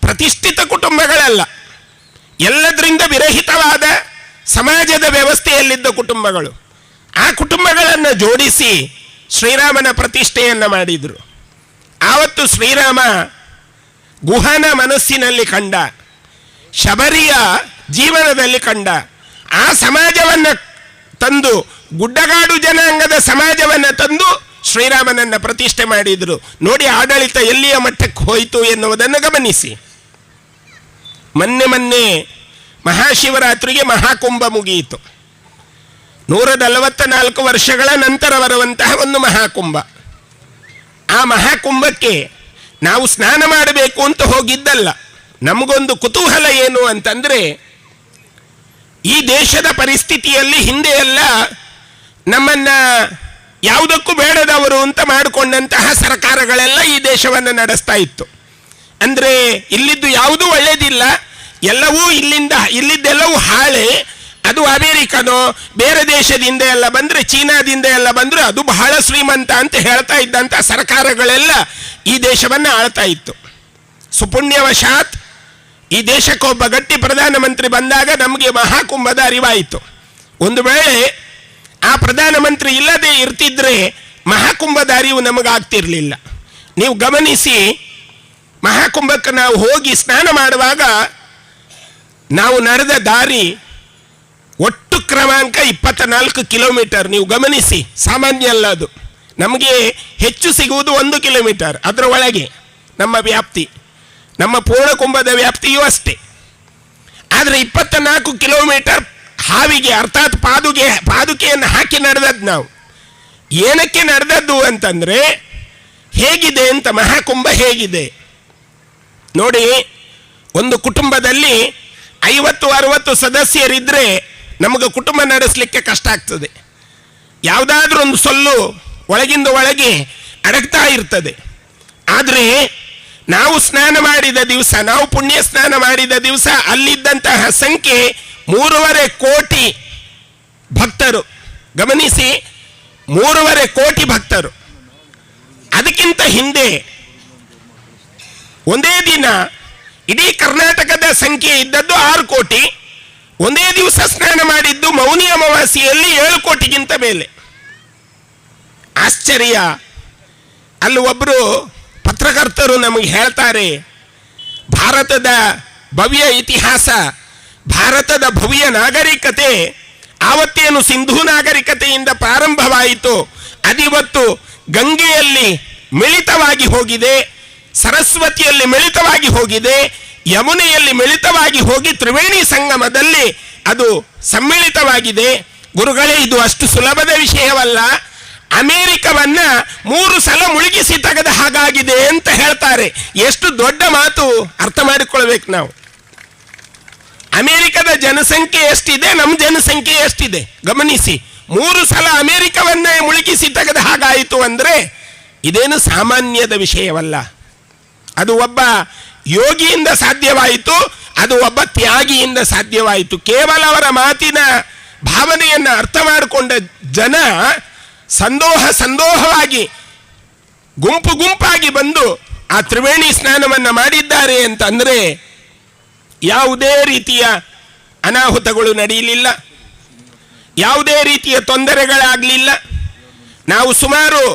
ಪ್ರತಿಷ್ಠಿತ ಕುಟುಂಬಗಳಲ್ಲ. ಎಲ್ಲದರಿಂದ ವಿರಹಿತವಾದ ಸಮಾಜದ ವ್ಯವಸ್ಥೆಯಲ್ಲಿದ್ದ ಕುಟುಂಬಗಳು. ಆ ಕುಟುಂಬಗಳನ್ನು ಜೋಡಿಸಿ ಶ್ರೀರಾಮನ ಪ್ರತಿಷ್ಠೆಯನ್ನು ಮಾಡಿದರು. ಆವತ್ತು ಶ್ರೀರಾಮ ಗುಹನ ಮನಸ್ಸಿನಲ್ಲಿ ಕಂಡ, ಶಬರಿಯ ಜೀವನದಲ್ಲಿ ಕಂಡ, ಆ ಸಮಾಜವನ್ನು ತಂದು ಗುಡ್ಡಗಾಡು ಜನಾಂಗದ ಸಮಾಜವನ್ನು ತಂದು ಶ್ರೀರಾಮನನ್ನು ಪ್ರತಿಷ್ಠೆ ಮಾಡಿದರು. ನೋಡಿ ಆಡಳಿತ ಎಲ್ಲಿಯ ಮಟ್ಟಕ್ಕೆ ಹೋಯಿತು ಎನ್ನುವುದನ್ನು ಗಮನಿಸಿ. ಮೊನ್ನೆ ಮೊನ್ನೆ ಮಹಾಶಿವರಾತ್ರಿಗೆ ಮಹಾಕುಂಭ ಮುಗಿಯಿತು. ನೂರ ನಲವತ್ತ ನಾಲ್ಕು ವರ್ಷಗಳ ನಂತರ ಬರುವಂತಹ ಒಂದು ಮಹಾಕುಂಭ. ಆ ಮಹಾಕುಂಭಕ್ಕೆ ನಾವು ಸ್ನಾನ ಮಾಡಬೇಕು ಅಂತ ಹೋಗಿದ್ದಲ್ಲ. ನಮಗೊಂದು ಕುತೂಹಲ ಏನು ಅಂತಂದ್ರೆ, ಈ ದೇಶದ ಪರಿಸ್ಥಿತಿಯಲ್ಲಿ ಹಿಂದೆ ಎಲ್ಲ ನಮ್ಮನ್ನ ಯಾವುದಕ್ಕೂ ಬೇಡದವರು ಅಂತ ಮಾಡಿಕೊಂಡಂತಹ ಸರ್ಕಾರಗಳೆಲ್ಲ ಈ ದೇಶವನ್ನು ನಡೆಸ್ತಾ ಇತ್ತು. ಅಂದರೆ ಇಲ್ಲಿದ್ದು ಯಾವುದೂ ಒಳ್ಳೇದಿಲ್ಲ. ಎಲ್ಲವೂ ಇಲ್ಲಿಂದ, ಇಲ್ಲಿದ್ದೆಲ್ಲವೂ ಹಾಳೆ. ಅದು ಅಮೇರಿಕನೋ, ಬೇರೆ ದೇಶದಿಂದ ಎಲ್ಲ ಬಂದರೆ, ಚೀನಾದಿಂದ ಎಲ್ಲ ಬಂದರೆ ಅದು ಬಹಳ ಶ್ರೀಮಂತ ಅಂತ ಹೇಳ್ತಾ ಇದ್ದಂಥ ಸರ್ಕಾರಗಳೆಲ್ಲ ಈ ದೇಶವನ್ನು ಆಳ್ತಾ ಇತ್ತು. ಸುಪುಣ್ಯವಶಾತ್ ಈ ದೇಶಕ್ಕೊಬ್ಬ ಗಟ್ಟಿ ಪ್ರಧಾನಮಂತ್ರಿ ಬಂದಾಗ ನಮಗೆ ಮಹಾಕುಂಭದ ಅರಿವಾಯಿತು. ಒಂದು ವೇಳೆ ಆ ಪ್ರಧಾನಮಂತ್ರಿ ಇಲ್ಲದೆ ಇರ್ತಿದ್ರೆ ಮಹಾಕುಂಭದ ಅರಿವು ನಮಗಾಗ್ತಿರ್ಲಿಲ್ಲ. ನೀವು ಗಮನಿಸಿ, ಮಹಾಕುಂಭಕ್ಕೆ ನಾವು ಹೋಗಿ ಸ್ನಾನ ಮಾಡುವಾಗ ನಾವು ನಡೆದ ದಾರಿ ಒಟ್ಟು ಕ್ರಮಾಂಕ ಇಪ್ಪತ್ತ ನಾಲ್ಕು ಕಿಲೋಮೀಟರ್. ನೀವು ಗಮನಿಸಿ, ಸಾಮಾನ್ಯ ಅಲ್ಲ ಅದು. ನಮಗೆ ಹೆಚ್ಚು ಸಿಗುವುದು ಒಂದು ಕಿಲೋಮೀಟರ್. ಅದರ ಒಳಗೆ ನಮ್ಮ ವ್ಯಾಪ್ತಿ, ನಮ್ಮ ಪೂರ್ಣಕುಂಭದ ವ್ಯಾಪ್ತಿಯೂ ಅಷ್ಟೇ. ಆದರೆ ಇಪ್ಪತ್ತ ನಾಲ್ಕು ಕಿಲೋಮೀಟರ್ ಹಾವಿಗೆ ಅರ್ಥಾತ್ ಪಾದುಗೆ, ಪಾದುಕೆಯನ್ನು ಹಾಕಿ ನಡೆದದ್ದು ನಾವು. ಏನಕ್ಕೆ ನಡೆದದ್ದು ಅಂತಂದರೆ, ಹೇಗಿದೆ ಅಂತ ಮಹಾಕುಂಭ ಹೇಗಿದೆ. ನೋಡಿ, ಒಂದು ಕುಟುಂಬದಲ್ಲಿ ಐವತ್ತು, ಅರವತ್ತು ಸದಸ್ಯರಿದ್ದರೆ ನಮಗೆ ಕುಟುಂಬ ನಡೆಸಲಿಕ್ಕೆ ಕಷ್ಟ ಆಗ್ತದೆ. ಯಾವುದಾದ್ರೂ ಒಂದು ಸೊಲ್ಲು ಒಳಗಿಂದ ಒಳಗೆ ಅಡಗ್ತಾ ಇರ್ತದೆ. ಆದರೆ, ನಾವು ಸ್ನಾನ ಮಾಡಿದ ದಿವಸ, ನಾವು ಪುಣ್ಯ ಸ್ನಾನ ಮಾಡಿದ ದಿವಸ ಅಲ್ಲಿದ್ದಂತಹ ಸಂಖ್ಯೆ ಮೂರುವರೆ ಕೋಟಿ ಭಕ್ತರು. ಗಮನಿಸಿ, ಮೂರುವರೆ ಕೋಟಿ ಭಕ್ತರು. ಅದಕ್ಕಿಂತ ಹಿಂದೆ ಒಂದೇ ದಿನ ಇಡೀ ಕರ್ನಾಟಕದ ಸಂಖ್ಯೆ ಇದ್ದದ್ದು ಆರು ಕೋಟಿ. ಒಂದೇ ದಿವಸ ಸ್ನಾನ ಮಾಡಿದ್ದು ಮೌನಿ ಅಮಾವಾಸ್ಯೆಯಲ್ಲಿ ಏಳು ಕೋಟಿಗಿಂತ ಮೇಲೆ. ಆಶ್ಚರ್ಯ. ಅಲ್ಲಿ ಒಬ್ಬರು ಪತ್ರಕರ್ತರು ನಮಗೆ ಹೇಳ್ತಾರೆ, ಭಾರತದ ಭವ್ಯ ಇತಿಹಾಸ ಭಾರತದ ಭವ್ಯ ನಾಗರಿಕತೆ ಆವತ್ತೇನು ಸಿಂಧೂ ನಾಗರಿಕತೆಯಿಂದ ಪ್ರಾರಂಭವಾಯಿತು. ಅದಿವತ್ತು ಗಂಗೆಯಲ್ಲಿ ಮಿಳಿತವಾಗಿ ಹೋಗಿದೆ, ಸರಸ್ವತಿಯಲ್ಲಿ ಮಿಳಿತವಾಗಿ ಹೋಗಿದೆ, ಯಮುನೆಯಲ್ಲಿ ಮಿಳಿತವಾಗಿ ಹೋಗಿ ತ್ರಿವೇಣಿ ಸಂಗಮದಲ್ಲಿ ಅದು ಸಮ್ಮಿಳಿತವಾಗಿದೆ. ಗುರುಗಳೇ, ಇದು ಅಷ್ಟು ಸುಲಭದ ವಿಷಯವಲ್ಲ. ಅಮೇರಿಕವನ್ನ ಮೂರು ಸಲ ಮುಳುಗಿಸಿ ತೆಗೆದ ಹಾಗಾಗಿದೆ ಅಂತ ಹೇಳ್ತಾರೆ. ಎಷ್ಟು ದೊಡ್ಡ ಮಾತು ಅರ್ಥ ಮಾಡಿಕೊಳ್ಬೇಕು ನಾವು. ಅಮೇರಿಕದ ಜನಸಂಖ್ಯೆ ಎಷ್ಟಿದೆ ನಮ್ಮ ಜನಸಂಖ್ಯೆ ಎಷ್ಟಿದೆ? ಗಮನಿಸಿ, ಮೂರು ಸಲ ಅಮೆರಿಕವನ್ನೇ ಮುಳುಗಿಸಿ ತೆಗೆದ ಹಾಗಾಯಿತು ಅಂದರೆ ಇದೇನು ಸಾಮಾನ್ಯದ ವಿಷಯವಲ್ಲ. ಅದು ಒಬ್ಬ ಯೋಗಿಯಿಂದ ಸಾಧ್ಯವಾಯಿತು, ಅದು ಒಬ್ಬ ತ್ಯಾಗಿಯಿಂದ ಸಾಧ್ಯವಾಯಿತು. ಕೇವಲ ಅವರ ಮಾತಿನ ಭಾವನೆಯನ್ನು ಅರ್ಥ ಮಾಡಿಕೊಂಡ ಜನ ಸಂದೋಹ ಸಂದೋಹವಾಗಿ, ಗುಂಪು ಗುಂಪಾಗಿ ಬಂದು ಆ ತ್ರಿವೇಣಿ ಸ್ನಾನವನ್ನು ಮಾಡಿದ್ದಾರೆ ಅಂತಂದರೆ ಯಾವುದೇ ರೀತಿಯ ಅನಾಹುತಗಳು ನಡೆಯಲಿಲ್ಲ. ಯಾವುದೇ ರೀತಿಯ ತೊಂದರೆಗಳಾಗಲಿಲ್ಲ. ನಾವು ಸುಮಾರು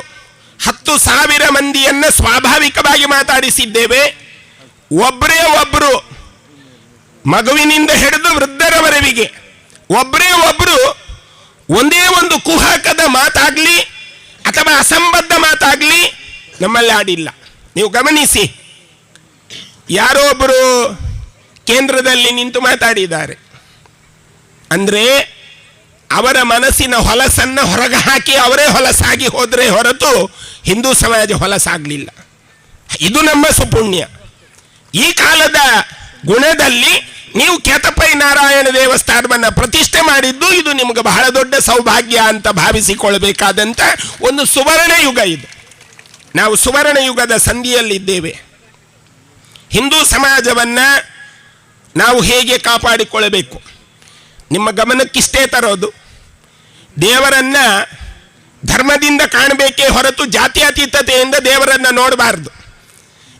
ಹತ್ತು ಸಾವಿರ ಮಂದಿಯನ್ನು ಸ್ವಾಭಾವಿಕವಾಗಿ ಮಾತಾಡಿಸಿದ್ದೇವೆ. ಒಬ್ಬರೇ ಒಬ್ಬರು ಮಗುವಿನಿಂದ ಹಿಡಿದು ವೃದ್ಧರವರೆವಿಗೆ ಒಬ್ಬರೇ ಒಬ್ಬರು ಒಂದೇ ಒಂದು ಕುಹಕದ ಮಾತಾಗಲಿ ಅಥವಾ ಅಸಂಬದ್ಧ ಮಾತಾಗಲಿ ನಮ್ಮಲ್ಲಿ ಆಡಿಲ್ಲ. ನೀವು ಗಮನಿಸಿ, ಯಾರೋ ಒಬ್ಬರು ಕೇಂದ್ರದಲ್ಲಿ ನಿಂತು ಮಾತಾಡಿದ್ದಾರೆ. ಅಂದರೆ ಅವರ ಮನಸ್ಸಿನ ಹೊಲಸನ್ನು ಹೊರಗೆ ಹಾಕಿ ಅವರೇ ಹೊಲಸಾಗಿ ಹೋದರೆ ಹೊರತು ಹಿಂದೂ ಸಮಾಜ ಹೊಲಸಾಗಲಿಲ್ಲ. ಇದು ನಮ್ಮ ಸುಪುಣ್ಯ. ಈ ಕಾಲದ ಗುಣದಲ್ಲಿ ನೀವು ಕೆತಪೈ ನಾರಾಯಣ ದೇವಸ್ಥಾನವನ್ನು ಪ್ರತಿಷ್ಠೆ ಮಾಡಿದ್ದು ಇದು ನಿಮಗೆ ಬಹಳ ದೊಡ್ಡ ಸೌಭಾಗ್ಯ ಅಂತ ಭಾವಿಸಿಕೊಳ್ಬೇಕಾದಂಥ ಒಂದು ಸುವರ್ಣ ಯುಗ ಇದು. ನಾವು ಸುವರ್ಣ ಯುಗದ ಸಂಧಿಯಲ್ಲಿದ್ದೇವೆ. ಹಿಂದೂ ಸಮಾಜವನ್ನು ನಾವು ಹೇಗೆ ಕಾಪಾಡಿಕೊಳ್ಳಬೇಕು? ನಿಮ್ಮ ಗಮನಕ್ಕಿಷ್ಟೇ ತರೋದು. ದೇವರನ್ನ ಧರ್ಮದಿಂದ ಕಾಣಬೇಕೇ ಹೊರತು ಜಾತ್ಯತೀತತೆಯಿಂದ ದೇವರನ್ನ ನೋಡಬಾರ್ದು.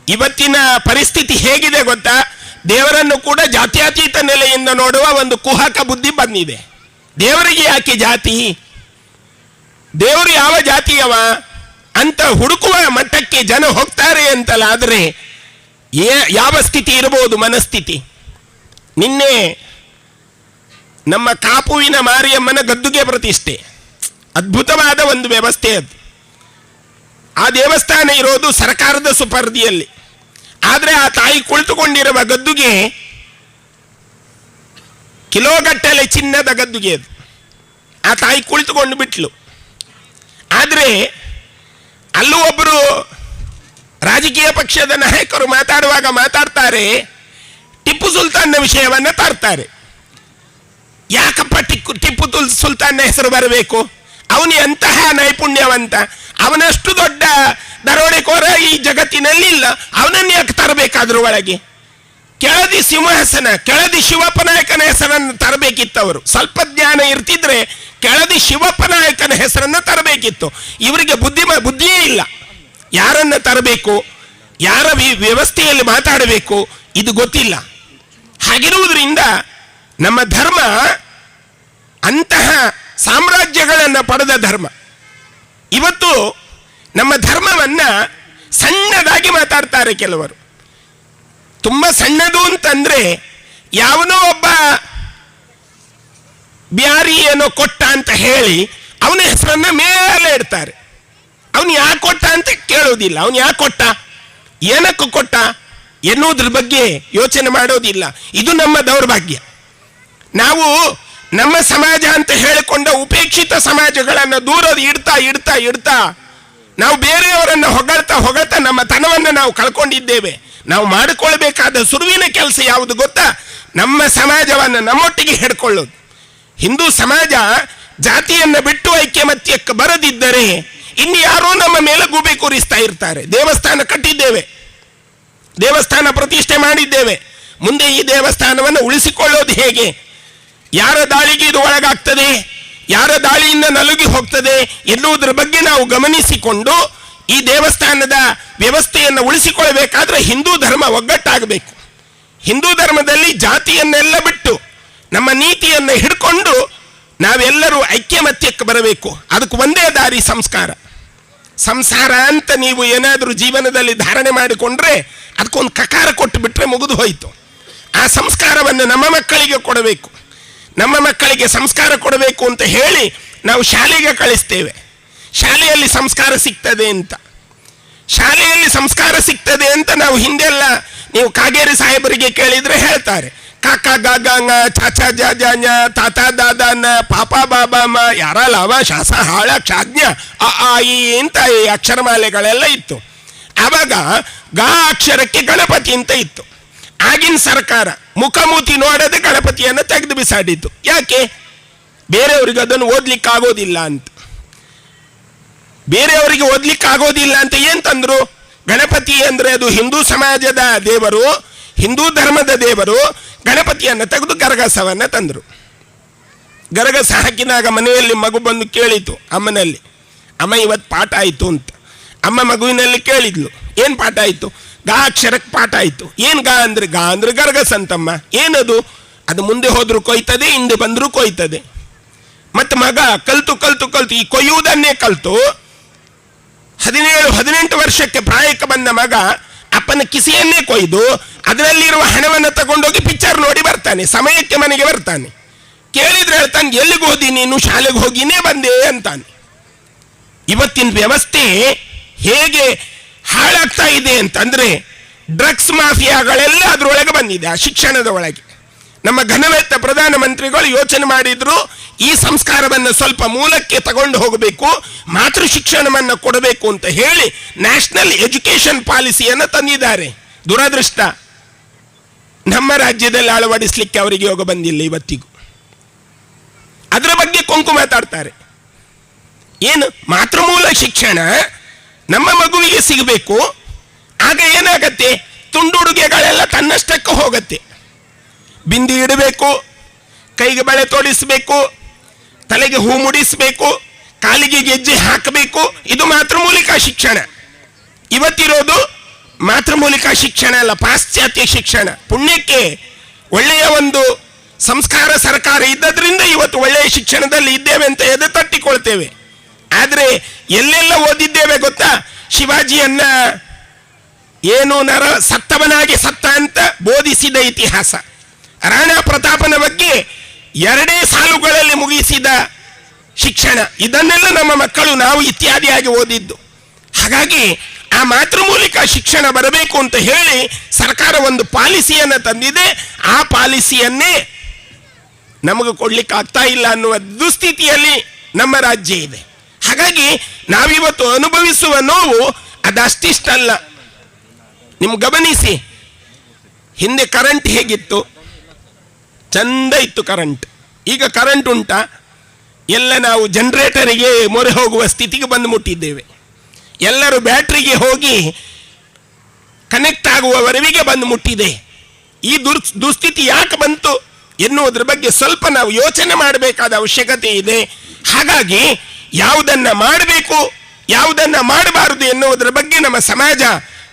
ಇವತ್ತಿನ ಪರಿಸ್ಥಿತಿ ಹೇಗಿದೆ ಗೊತ್ತಾ? ದೇವರನ್ನು ಕೂಡ ಜಾತ್ಯತೀತ ನೆಲೆಯಿಂದ ನೋಡುವ ಒಂದು ಕುಹಕ ಬುದ್ಧಿ ಬಂದಿದೆ. ದೇವರಿಗೆ ಯಾಕೆ ಜಾತಿ? ದೇವರು ಯಾವ ಜಾತಿಯವ? ಅಂತ ಹುಡುಕುವ ಮಟ್ಟಕ್ಕೆ ಜನ ಹೋಗ್ತಾರೆ ಅಂತಲಾದರೆ, ಏ, ಯಾವ ಸ್ಥಿತಿ ಇರಬಹುದು ಮನಸ್ಥಿತಿ? ನಿನ್ನೆ ನಮ್ಮ ಕಾಪುವಿನ ಮಾರಿಯಮ್ಮನ ಗದ್ದುಗೆ ಪ್ರತಿಷ್ಠೆ. ಅದ್ಭುತವಾದ ಒಂದು ವ್ಯವಸ್ಥೆ ಅದು. ಆ ದೇವಸ್ಥಾನ ಇರೋದು ಸರ್ಕಾರದ ಸುಪರ್ದಿಯಲ್ಲಿ. ಆದರೆ ಆ ತಾಯಿ ಕುಳಿತುಕೊಂಡಿರುವ ಗದ್ದುಗೆ ಕಿಲೋಗಟ್ಟಲೆ ಚಿನ್ನದ ಗದ್ದುಗೆ ಅದು. ಆ ತಾಯಿ ಕುಳಿತುಕೊಂಡು ಬಿಟ್ಲು. ಆದರೆ ಅಲ್ಲೂ ಒಬ್ಬರು ರಾಜಕೀಯ ಪಕ್ಷದ ನಾಯಕರು ಮಾತಾಡುವಾಗ ಮಾತಾಡ್ತಾರೆ ಟಿಪ್ಪು ಸುಲ್ತಾನ್ನ ವಿಷಯವನ್ನು ತರ್ತಾರೆ. ಯಾಕಪ್ಪ ಟಿಕ್ಕು, ಟಿಪ್ಪು ತುಲ್ ಸುಲ್ತಾನ್ನ ಹೆಸರು ಬರಬೇಕು? ಅವನು ಎಂತಹ ನೈಪುಣ್ಯವಂತ? ಅವನಷ್ಟು ದೊಡ್ಡ ದರೋಡೆಕೋರ ಈ ಜಗತ್ತಿನಲ್ಲಿ ಇಲ್ಲ. ಅವನನ್ನು ಯಾಕೆ ತರಬೇಕಾದ್ರ ಒಳಗೆ? ಕೆಳದಿ ಸಿಂಹಾಸನ, ಕೆಳದಿ ಶಿವಪ್ಪ ನಾಯಕನ ಹೆಸರನ್ನು ತರಬೇಕಿತ್ತು ಅವರು ಸ್ವಲ್ಪ ಜ್ಞಾನ ಇರ್ತಿದ್ರೆ ಕೆಳದಿ ಶಿವಪ್ಪ ನಾಯಕನ ಹೆಸರನ್ನು ತರಬೇಕಿತ್ತು. ಇವರಿಗೆ ಬುದ್ಧಿ ಬುದ್ಧಿಯೇ ಇಲ್ಲ. ಯಾರನ್ನ ತರಬೇಕು? ಯಾರ ವ್ಯವಸ್ಥೆಯಲ್ಲಿ ಮಾತಾಡಬೇಕು? ಇದು ಗೊತ್ತಿಲ್ಲ. ಹಾಗಿರುವುದರಿಂದ ನಮ್ಮ ಧರ್ಮ ಅಂತಹ ಸಾಮ್ರಾಜ್ಯಗಳನ್ನು ಪಡೆದ ಧರ್ಮ. ಇವತ್ತು ನಮ್ಮ ಧರ್ಮವನ್ನ ಸಣ್ಣದಾಗಿ ಮಾತಾಡ್ತಾರೆ ಕೆಲವರು. ತುಂಬ ಸಣ್ಣದು ಅಂತಂದ್ರೆ ಯಾವನೋ ಒಬ್ಬ ಬ್ಯಾರಿ ಏನೋ ಕೊಟ್ಟ ಅಂತ ಹೇಳಿ ಅವನ ಹೆಸರನ್ನ ಮೇಲೆ ಇಡ್ತಾರೆ. ಅವನು ಯಾಕೆ ಕೊಟ್ಟ ಅಂತ ಕೇಳೋದಿಲ್ಲ ಅವನು ಯಾಕೆ ಕೊಟ್ಟ? ಏನಕ್ಕೂ ಕೊಟ್ಟ? ಎನ್ನುವುದ್ರ ಬಗ್ಗೆ ಯೋಚನೆ ಮಾಡೋದಿಲ್ಲ. ಇದು ನಮ್ಮ ದೌರ್ಭಾಗ್ಯ. ನಾವು ನಮ್ಮ ಸಮಾಜ ಅಂತ ಹೇಳಿಕೊಂಡ ಉಪೇಕ್ಷಿತ ಸಮಾಜಗಳನ್ನು ದೂರ ಇಡ್ತಾ ಇಡ್ತಾ ಇಡ್ತಾ ನಾವು ಬೇರೆಯವರನ್ನು ಹೊಗಳ್ತಾ ಹೊಗಳ್ತಾ ನಮ್ಮ ತನವನ್ನು ನಾವು ಕಳ್ಕೊಂಡಿದ್ದೇವೆ. ನಾವು ಮಾಡಿಕೊಳ್ಬೇಕಾದ ಸುರುವಿನ ಕೆಲಸ ಯಾವುದು ಗೊತ್ತಾ? ನಮ್ಮ ಸಮಾಜವನ್ನು ನಮ್ಮೊಟ್ಟಿಗೆ ಹಿಡ್ಕೊಳ್ಳೋದು. ಹಿಂದೂ ಸಮಾಜ ಜಾತಿಯನ್ನು ಬಿಟ್ಟು ಐಕ್ಯಮತ್ಯಕ್ಕೆ ಬರದಿದ್ದರೆ ಇನ್ನು ಯಾರೋ ನಮ್ಮ ಮೇಲೆ ಗೂಬೆ ಕೂರಿಸ್ತಾ ಇರ್ತಾರೆ. ದೇವಸ್ಥಾನ ಕಟ್ಟಿದ್ದೇವೆ. ದೇವಸ್ಥಾನ ಪ್ರತಿಷ್ಠೆ ಮಾಡಿದ್ದೇವೆ. ಮುಂದೆ ಈ ದೇವಸ್ಥಾನವನ್ನು ಉಳಿಸಿಕೊಳ್ಳೋದು ಹೇಗೆ? ಯಾರ ದಾಳಿಗೆ ಇದು ಒಳಗಾಗ್ತದೆ? ಯಾರ ದಾಳಿಯಿಂದ ನಲುಗಿ ಹೋಗ್ತದೆ? ಎನ್ನುವುದರ ಬಗ್ಗೆ ನಾವು ಗಮನಿಸಿಕೊಂಡು ಈ ದೇವಸ್ಥಾನದ ವ್ಯವಸ್ಥೆಯನ್ನು ಉಳಿಸಿಕೊಳ್ಳಬೇಕಾದ್ರೆ ಹಿಂದೂ ಧರ್ಮ ಒಗ್ಗಟ್ಟಾಗಬೇಕು. ಹಿಂದೂ ಧರ್ಮದಲ್ಲಿ ಜಾತಿಯನ್ನೆಲ್ಲ ಬಿಟ್ಟು ನಮ್ಮ ನೀತಿಯನ್ನು ಹಿಡ್ಕೊಂಡು ನಾವೆಲ್ಲರೂ ಐಕ್ಯಮತ್ಯಕ್ಕೆ ಬರಬೇಕು. ಅದಕ್ಕೆ ಒಂದೇ ದಾರಿ ಸಂಸ್ಕಾರ. ಸಂಸಾರ ಅಂತ ನೀವು ಏನಾದರೂ ಜೀವನದಲ್ಲಿ ಧಾರಣೆ ಮಾಡಿಕೊಂಡ್ರೆ ಅದಕ್ಕೊಂದು ಕಕಾರ ಕೊಟ್ಟು ಬಿಟ್ಟರೆ ಮುಗಿದು ಹೋಯಿತು. ಆ ಸಂಸ್ಕಾರವನ್ನು ನಮ್ಮ ಮಕ್ಕಳಿಗೆ ಕೊಡಬೇಕು. ನಮ್ಮ ಮಕ್ಕಳಿಗೆ ಸಂಸ್ಕಾರ ಕೊಡಬೇಕು ಅಂತ ಹೇಳಿ ನಾವು ಶಾಲೆಗೆ ಕಳಿಸ್ತೇವೆ. ಶಾಲೆಯಲ್ಲಿ ಸಂಸ್ಕಾರ ಸಿಗ್ತದೆ ಅಂತ. ಶಾಲೆಯಲ್ಲಿ ಸಂಸ್ಕಾರ ಸಿಗ್ತದೆ ಅಂತ ನಾವು ಹಿಂದೆಲ್ಲ ನೀವು ಕಾಗೇರಿ ಸಾಹೇಬರಿಗೆ ಕೇಳಿದರೆ ಹೇಳ್ತಾರೆ. ಕಾಕ ಗಾಗ ಚಾಚ ಜಾಜಾಞ ತಾತ ದಾದಾನ ಪಾಪ ಬಾಬಾಮ ಯಾರ ಲಾವ ಶಾಸ ಹಾಳ ಕ್ಷಾಜ್ಞ ಅ, ಆ, ಈ ಅಂತ ಈ ಅಕ್ಷರಮಾಲೆಗಳೆಲ್ಲ ಇತ್ತು. ಆವಾಗ ಗಾ ಅಕ್ಷರಕ್ಕೆ ಗಣಪತಿ ಅಂತ ಇತ್ತು. ಆಗಿನ ಸರ್ಕಾರ ಮುಖಮೂತಿ ನೋಡದೆ ಗಣಪತಿಯನ್ನು ತೆಗೆದು ಬಿಸಾಡಿತ್ತು. ಯಾಕೆ? ಬೇರೆಯವರಿಗೆ ಅದನ್ನು ಓದ್ಲಿಕ್ಕೆ ಆಗೋದಿಲ್ಲ ಅಂತ. ಬೇರೆಯವರಿಗೆ ಓದ್ಲಿಕ್ಕೆ ಆಗೋದಿಲ್ಲ ಅಂತ ಏನ್ ತಂದ್ರು? ಗಣಪತಿ ಅಂದ್ರೆ ಅದು ಹಿಂದೂ ಸಮಾಜದ ದೇವರು, ಹಿಂದೂ ಧರ್ಮದ ದೇವರು ಗಣಪತಿಯನ್ನು ತೆಗೆದು ಗರಗಸವನ್ನ ತಂದರು. ಗರಗಸ ಹಾಕಿದಾಗ ಮನೆಯಲ್ಲಿ ಮಗು ಬಂದು ಕೇಳಿತು ಅಮ್ಮನಲ್ಲಿ, ಅಮ್ಮ, ಇವತ್ತು ಪಾಠ ಆಯಿತು ಅಂತ. ಅಮ್ಮ ಮಗುವಿನಲ್ಲಿ ಕೇಳಿದ್ಲು. ಏನು ಪಾಠ ಆಯಿತು? ಗಾ ಅಕ್ಷರಕ್ಕೆ ಪಾಠ ಆಯಿತು. ಏನು ಗಾ ಅಂದರೆ? ಗಾ ಅಂದರೆ ಗರಗಸ ಅಂತಮ್ಮ. ಏನದು? ಅದು ಮುಂದೆ ಹೋದರೂ ಕೊಯ್ತದೆ, ಹಿಂದೆ ಬಂದರೂ ಕೊಯ್ತದೆ. ಮತ್ತು ಮಗ ಕಲ್ತು ಕಲ್ತು ಕಲ್ತು, ಈ ಕೊಯ್ಯುವುದನ್ನೇ ಕಲ್ತು. ಹದಿನೇಳು, ಹದಿನೆಂಟು ವರ್ಷಕ್ಕೆ ಪ್ರಾಯಕ್ಕೆ ಬಂದ ಮಗ ಅಪ್ಪನ ಕಿಸಿಯನ್ನೇ ಕೊಯ್ದು ಅದರಲ್ಲಿರುವ ಹಣವನ್ನು ತಗೊಂಡೋಗಿ ಪಿಕ್ಚರ್ ನೋಡಿ ಬರ್ತಾನೆ, ಸಮಯಕ್ಕೆ ಮನೆಗೆ ಬರ್ತಾನೆ. ಕೇಳಿದ್ರೆ ಹೇಳ್ತಾನೆ, ಎಲ್ಲಿಗೆ ಹೋದಿ ನೀನು? ಶಾಲೆಗೆ ಹೋಗಿನೇ ಬಂದೆ ಅಂತಾನೆ. ಇವತ್ತಿನ ವ್ಯವಸ್ಥೆ ಹೇಗೆ ಹಾಳಾಗ್ತಾ ಇದೆ ಅಂತಂದ್ರೆ ಡ್ರಗ್ಸ್ ಮಾಫಿಯಾಗಳೆಲ್ಲ ಅದರೊಳಗೆ ಬಂದಿದೆ, ಆ ಶಿಕ್ಷಣದ ಒಳಗೆ. ನಮ್ಮ ಘನವೆತ್ತ ಪ್ರಧಾನಮಂತ್ರಿಗಳು ಯೋಚನೆ ಮಾಡಿದ್ರು, ಈ ಸಂಸ್ಕಾರವನ್ನು ಸ್ವಲ್ಪ ಮೂಲಕ್ಕೆ ತಗೊಂಡು ಹೋಗಬೇಕು, ಮಾತೃ ಶಿಕ್ಷಣವನ್ನು ಕೊಡಬೇಕು ಅಂತ ಹೇಳಿ ನ್ಯಾಷನಲ್ ಎಜುಕೇಷನ್ ಪಾಲಿಸಿಯನ್ನು ತಂದಿದ್ದಾರೆ. ದುರದೃಷ್ಟ. ನಮ್ಮ ರಾಜ್ಯದಲ್ಲಿ ಅಳವಡಿಸಲಿಕ್ಕೆ ಅವರಿಗೆ ಯೋಗ ಬಂದಿಲ್ಲ ಇವತ್ತಿಗೂ. ಅದರ ಬಗ್ಗೆ ಕೊಂಕು ಮಾತಾಡ್ತಾರೆ. ಏನು, ಮಾತೃಮೂಲ ಶಿಕ್ಷಣ ನಮ್ಮ ಮಗುವಿಗೆ ಸಿಗಬೇಕು. ಆಗ ಏನಾಗತ್ತೆ? ತುಂಡುಡುಗೆಗಳೆಲ್ಲ ತನ್ನಷ್ಟಕ್ಕೆ ಹೋಗತ್ತೆ. ಬಿಂದಿ ಇಡಬೇಕು, ಕೈಗೆ ಬಳೆ ತೋಡಿಸಬೇಕು, ತಲೆಗೆ ಹೂ ಮುಡಿಸಬೇಕು, ಕಾಲಿಗೆ ಗೆಜ್ಜೆ ಹಾಕಬೇಕು. ಇದು ಮಾತೃಮೂಲಿಕ ಶಿಕ್ಷಣ. ಇವತ್ತಿರೋದು ಮಾತೃಮೂಲಿಕ ಶಿಕ್ಷಣ ಅಲ್ಲ, ಪಾಶ್ಚಾತ್ಯ ಶಿಕ್ಷಣ. ಪುಣ್ಯಕ್ಕೆ ಒಳ್ಳೆಯ ಒಂದು ಸಂಸ್ಕಾರ, ಸರ್ಕಾರ ಇದ್ದದ್ರಿಂದ ಇವತ್ತು ಒಳ್ಳೆಯ ಶಿಕ್ಷಣದಲ್ಲಿ ಇದ್ದೇವೆ ಅಂತ ಎದೆ ತಟ್ಟಿಕೊಳ್ತೇವೆ. ಆದರೆ ಎಲ್ಲೆಲ್ಲ ಓದಿದ್ದೇವೆ ಗೊತ್ತಾ? ಶಿವಾಜಿಯನ್ನ ಏನು ನರ ಸತ್ತವನಾಗಿ ಸತ್ತ ಅಂತ ಬೋಧಿಸಿದ ಇತಿಹಾಸ. ರಾಣಾ ಪ್ರತಾಪನ ಬಗ್ಗೆ ಎರಡೇ ಸಾಲುಗಳಲ್ಲಿ ಮುಗಿಸಿದ ಶಿಕ್ಷಣ. ಇದನ್ನೆಲ್ಲ ನಮ್ಮ ಮಕ್ಕಳು ನಾವು ಇತ್ಯಾದಿಯಾಗಿ ಓದಿದ್ದು. ಹಾಗಾಗಿ ಆ ಮಾತೃಮೂಲಿಕ ಶಿಕ್ಷಣ ಬರಬೇಕು ಅಂತ ಹೇಳಿ ಸರ್ಕಾರ ಒಂದು ಪಾಲಿಸಿಯನ್ನು ತಂದಿದೆ. ಆ ಪಾಲಿಸಿಯನ್ನೇ ನಮಗೆ ಕೊಡ್ಲಿಕ್ಕೆ ಆಗ್ತಾ ಇಲ್ಲ ಅನ್ನುವ ದುಸ್ಥಿತಿಯಲ್ಲಿ ನಮ್ಮ ರಾಜ್ಯ ಇದೆ. ಹಾಗಾಗಿ ನಾವಿವತ್ತು ಅನುಭವಿಸುವ ನೋವು ಅದಷ್ಟಿಷ್ಟಲ್ಲ. ನಿಮ್ ಗಮನಿಸಿ. ಹಿಂದೆ ಕರೆಂಟ್ ಹೇಗಿತ್ತು? ಚಂದ ಇತ್ತು ಕರೆಂಟ್ ಈಗ ಕರೆಂಟ್ ಉಂಟಾ? ಎಲ್ಲ ನಾವು ಜನರೇಟರಿಗೆ ಮೊರೆ ಹೋಗುವ ಸ್ಥಿತಿಗೆ ಬಂದು ಮುಟ್ಟಿದ್ದೇವೆ. ಎಲ್ಲರೂ ಬ್ಯಾಟ್ರಿಗೆ ಹೋಗಿ ಕನೆಕ್ಟ್ ಆಗುವವರೆಗೆ ಬಂದು ಮುಟ್ಟಿದೆ. ಈ ದುರ್, ದುಸ್ಥಿತಿ ಯಾಕೆ ಬಂತು ಎನ್ನುವುದರ ಬಗ್ಗೆ ಸ್ವಲ್ಪ ನಾವು ಯೋಚನೆ ಮಾಡಬೇಕಾದ ಅವಶ್ಯಕತೆ ಇದೆ. ಹಾಗಾಗಿ ಯಾವುದನ್ನ ಮಾಡಬೇಕು, ಯಾವುದನ್ನ ಮಾಡಬಾರದು ಎನ್ನುವುದರ ಬಗ್ಗೆ ನಮ್ಮ ಸಮಾಜ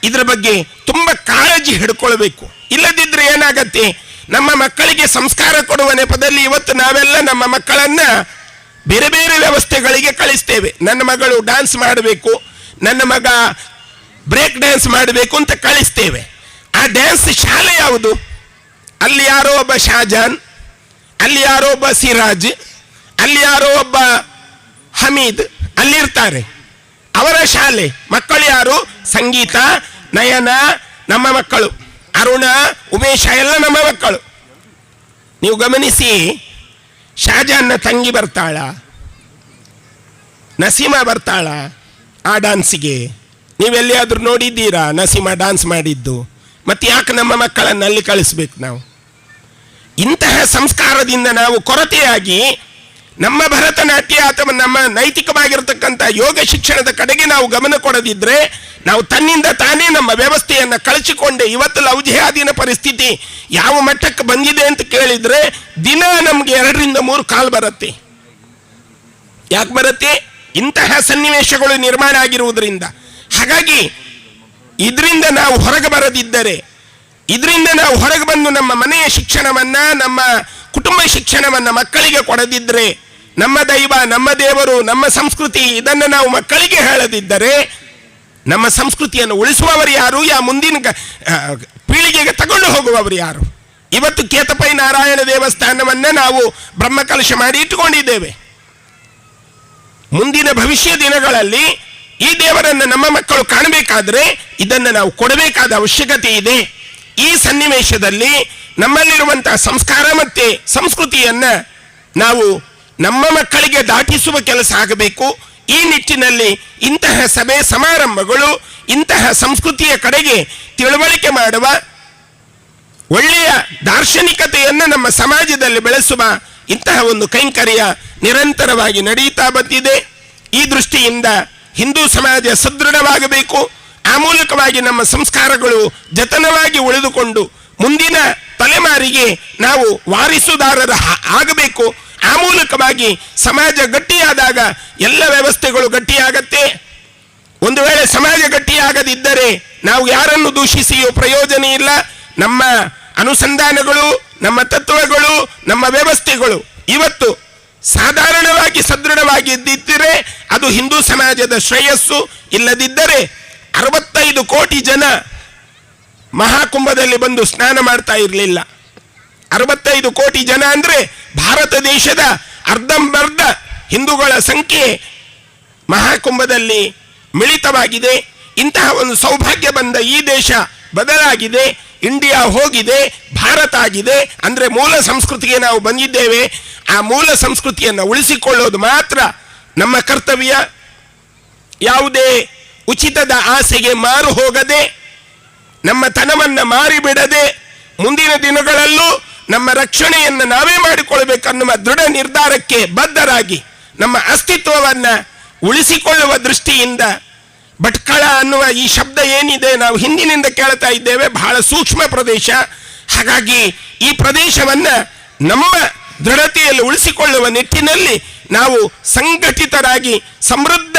ಇದರ ಬಗ್ಗೆ ತುಂಬ ಕಾಳಜಿ ಹಿಡ್ಕೊಳ್ಬೇಕು. ಇಲ್ಲದಿದ್ರೆ ಏನಾಗತ್ತೆ, ನಮ್ಮ ಮಕ್ಕಳಿಗೆ ಸಂಸ್ಕಾರ ಕೊಡುವ ನೆಪದಲ್ಲಿ ಇವತ್ತು ನಾವೆಲ್ಲ ನಮ್ಮ ಮಕ್ಕಳನ್ನ ಬೇರೆ ಬೇರೆ ವ್ಯವಸ್ಥೆಗಳಿಗೆ ಕಳಿಸ್ತೇವೆ. ನನ್ನ ಮಗಳು ಡ್ಯಾನ್ಸ್ ಮಾಡಬೇಕು, ನನ್ನ ಮಗ ಬ್ರೇಕ್ ಡ್ಯಾನ್ಸ್ ಮಾಡಬೇಕು ಅಂತ ಕಳಿಸ್ತೇವೆ. ಆ ಡ್ಯಾನ್ಸ್ ಶಾಲೆ ಯಾವುದು? ಅಲ್ಲಿ ಯಾರೋ ಒಬ್ಬ ಶಾಜಾನ್ ಅಲ್ಲಿ ಯಾರೋ ಒಬ್ಬ ಸಿರಾಜ್, ಅಲ್ಲಿ ಯಾರೋ ಒಬ್ಬ ಹಮೀದ್ ಅಲ್ಲಿರ್ತಾರೆ. ಅವರ ಶಾಲೆ. ಮಕ್ಕಳು ಯಾರು? ಸಂಗೀತ, ನಯನ, ನಮ್ಮ ಮಕ್ಕಳು. ಅರುಣ, ಉಮೇಶ ಎಲ್ಲ ನಮ್ಮ ಮಕ್ಕಳು. ನೀವು ಗಮನಿಸಿ ಶಾಜಾನ್ನ ತಂಗಿ ಬರ್ತಾಳ. ನಸೀಮಾ ಬರ್ತಾಳ ಆ ಡಾನ್ಸಿಗೆ ನೀವೆಲ್ಲಿಯಾದರೂ ನೋಡಿದ್ದೀರಾ? ನಸೀಮಾ ಡಾನ್ಸ್ ಮಾಡಿದ್ದು. ಮತ್ತೆ ಯಾಕೆ ನಮ್ಮ ಮಕ್ಕಳನ್ನು ಅಲ್ಲಿ ಕಳಿಸ್ಬೇಕು ನಾವು? ಇಂತಹ ಸಂಸ್ಕಾರದಿಂದ ನಾವು ಕೊರತೆಯಾಗಿ ನಮ್ಮ ಭರತನಾಟ್ಯ ಅಥವಾ ನಮ್ಮ ನೈತಿಕವಾಗಿರತಕ್ಕಂಥ ಯೋಗ ಶಿಕ್ಷಣದ ಕಡೆಗೆ ನಾವು ಗಮನ ಕೊಡದಿದ್ರೆ ನಾವು ತನ್ನಿಂದ ತಾನೇ ನಮ್ಮ ವ್ಯವಸ್ಥೆಯನ್ನು ಕಳಚಿಕೊಂಡೆ ಇವತ್ತು ಲವ್ ಜಿಹಾದಿನ ಪರಿಸ್ಥಿತಿ ಯಾವ ಮಟ್ಟಕ್ಕೆ ಬಂದಿದೆ ಅಂತ ಕೇಳಿದ್ರೆ ದಿನ ನಮಗೆ ಎರಡರಿಂದ ಮೂರು ಕಾಲ್ ಬರುತ್ತೆ. ಯಾಕೆ ಬರುತ್ತೆ? ಇಂತಹ ಸನ್ನಿವೇಶಗಳು ನಿರ್ಮಾಣ ಆಗಿರುವುದರಿಂದ. ಹಾಗಾಗಿ ಇದರಿಂದ ನಾವು ಹೊರಗೆ ಬರದಿದ್ದರೆ, ಇದರಿಂದ ನಾವು ಹೊರಗೆ ಬಂದು ನಮ್ಮ ಮನೆಯ ಶಿಕ್ಷಣವನ್ನ, ನಮ್ಮ ಕುಟುಂಬ ಶಿಕ್ಷಣವನ್ನ ಮಕ್ಕಳಿಗೆ ಕೊಡದಿದ್ರೆ ನಮ್ಮ ದೈವ, ನಮ್ಮ ದೇವರು, ನಮ್ಮ ಸಂಸ್ಕೃತಿ, ಇದನ್ನು ನಾವು ಮಕ್ಕಳಿಗೆ ಹೇಳದಿದ್ದರೆ ನಮ್ಮ ಸಂಸ್ಕೃತಿಯನ್ನು ಉಳಿಸುವವರು ಯಾರು? ಯಾ ಮುಂದಿನ ಪೀಳಿಗೆಗೆ ತಗೊಂಡು ಹೋಗುವವರು ಯಾರು? ಇವತ್ತು ಕೇತಪೈ ನಾರಾಯಣ ದೇವಸ್ಥಾನವನ್ನ ನಾವು ಬ್ರಹ್ಮಕಲಶ ಮಾಡಿ ಇಟ್ಟುಕೊಂಡಿದ್ದೇವೆ. ಮುಂದಿನ ಭವಿಷ್ಯ ದಿನಗಳಲ್ಲಿ ಈ ದೇವರನ್ನು ನಮ್ಮ ಮಕ್ಕಳು ಕಾಣಬೇಕಾದ್ರೆ ಇದನ್ನು ನಾವು ಕೊಡಬೇಕಾದ ಅವಶ್ಯಕತೆ ಇದೆ. ಈ ಸನ್ನಿವೇಶದಲ್ಲಿ ನಮ್ಮಲ್ಲಿರುವಂತಹ ಸಂಸ್ಕಾರ ಮತ್ತೆ ಸಂಸ್ಕೃತಿಯನ್ನ ನಾವು ನಮ್ಮ ಮಕ್ಕಳಿಗೆ ದಾಟಿಸುವ ಕೆಲಸ ಆಗಬೇಕು. ಈ ನಿಟ್ಟಿನಲ್ಲಿ ಇಂತಹ ಸಭೆ ಸಮಾರಂಭಗಳು, ಇಂತಹ ಸಂಸ್ಕೃತಿಯ ಕಡೆಗೆ ತಿಳುವಳಿಕೆ ಮಾಡುವ ಒಳ್ಳೆಯ ದಾರ್ಶನಿಕತೆಯನ್ನು ನಮ್ಮ ಸಮಾಜದಲ್ಲಿ ಬೆಳೆಸುವ ಇಂತಹ ಒಂದು ಕೈಂಕರ್ಯ ನಿರಂತರವಾಗಿ ನಡೆಯುತ್ತಾ ಬಂದಿದೆ. ಈ ದೃಷ್ಟಿಯಿಂದ ಹಿಂದೂ ಸಮಾಜ ಸದೃಢವಾಗಬೇಕು. ಆ ಮೂಲಕವಾಗಿ ನಮ್ಮ ಸಂಸ್ಕಾರಗಳು ಜತನವಾಗಿ ಉಳಿದುಕೊಂಡು ಮುಂದಿನ ತಲೆಮಾರಿಗೆ ನಾವು ವಾರಿಸುದಾರರ ಆಗಬೇಕು. ಆ ಮೂಲಕವಾಗಿ ಸಮಾಜ ಗಟ್ಟಿಯಾದಾಗ ಎಲ್ಲ ವ್ಯವಸ್ಥೆಗಳು ಗಟ್ಟಿಯಾಗತ್ತೆ. ಒಂದು ವೇಳೆ ಸಮಾಜ ಗಟ್ಟಿಯಾಗದಿದ್ದರೆ ನಾವು ಯಾರನ್ನು ದೂಷಿಸಿಯೂ ಪ್ರಯೋಜನ ಇಲ್ಲ. ನಮ್ಮ ಅನುಸಂಧಾನಗಳು, ನಮ್ಮ ತತ್ವಗಳು, ನಮ್ಮ ವ್ಯವಸ್ಥೆಗಳು ಇವತ್ತು ಸಾಧಾರಣವಾಗಿ ಸದೃಢವಾಗಿದ್ದಿದ್ದರೆ ಅದು ಹಿಂದೂ ಸಮಾಜದ ಶ್ರೇಯಸ್ಸು. ಇಲ್ಲದಿದ್ದರೆ ಅರವತ್ತೈದು ಕೋಟಿ ಜನ ಮಹಾಕುಂಭದಲ್ಲಿ ಬಂದು ಸ್ನಾನ ಮಾಡ್ತಾ ಇರಲಿಲ್ಲ. ಅರವತ್ತೈದು ಕೋಟಿ ಜನ ಅಂದರೆ ಭಾರತ ದೇಶದ ಅರ್ಧಂಬರ್ಧ ಹಿಂದೂಗಳ ಸಂಖ್ಯೆ ಮಹಾಕುಂಭದಲ್ಲಿ ಮಿಳಿತವಾಗಿದೆ. ಇಂತಹ ಒಂದು ಸೌಭಾಗ್ಯ ಬಂದ ಈ ದೇಶ ಬದಲಾಗಿದೆ, ಇಂಡಿಯಾ ಹೋಗಿದೆ, ಭಾರತ ಆಗಿದೆ ಅಂದರೆ ಮೂಲ ಸಂಸ್ಕೃತಿಗೆ ನಾವು ಬಂದಿದ್ದೇವೆ. ಆ ಮೂಲ ಸಂಸ್ಕೃತಿಯನ್ನು ಉಳಿಸಿಕೊಳ್ಳೋದು ಮಾತ್ರ ನಮ್ಮ ಕರ್ತವ್ಯ. ಯಾವುದೇ ಉಚಿತದ ಆಸೆಗೆ ಮಾರು ಹೋಗದೆ, ನಮ್ಮ ತನವನ್ನು ಮಾರಿಬಿಡದೆ ಮುಂದಿನ ದಿನಗಳಲ್ಲೂ ನಮ್ಮ ರಕ್ಷಣೆಯನ್ನು ನಾವೇ ಮಾಡಿಕೊಳ್ಬೇಕನ್ನುವ ದೃಢ ನಿರ್ಧಾರಕ್ಕೆ ಬದ್ಧರಾಗಿ ನಮ್ಮ ಅಸ್ತಿತ್ವವನ್ನು ಉಳಿಸಿಕೊಳ್ಳುವ ದೃಷ್ಟಿಯಿಂದ ಭಟ್ಕಳ ಅನ್ನುವ ಈ ಶಬ್ದ ಏನಿದೆ ನಾವು ಹಿಂದಿನಿಂದ ಕೇಳ್ತಾ ಇದ್ದೇವೆ, ಬಹಳ ಸೂಕ್ಷ್ಮ ಪ್ರದೇಶ. ಹಾಗಾಗಿ ಈ ಪ್ರದೇಶವನ್ನ ನಮ್ಮ ದೃಢತೆಯಲ್ಲಿ ಉಳಿಸಿಕೊಳ್ಳುವ ನಿಟ್ಟಿನಲ್ಲಿ ನಾವು ಸಂಘಟಿತರಾಗಿ ಸಮೃದ್ಧ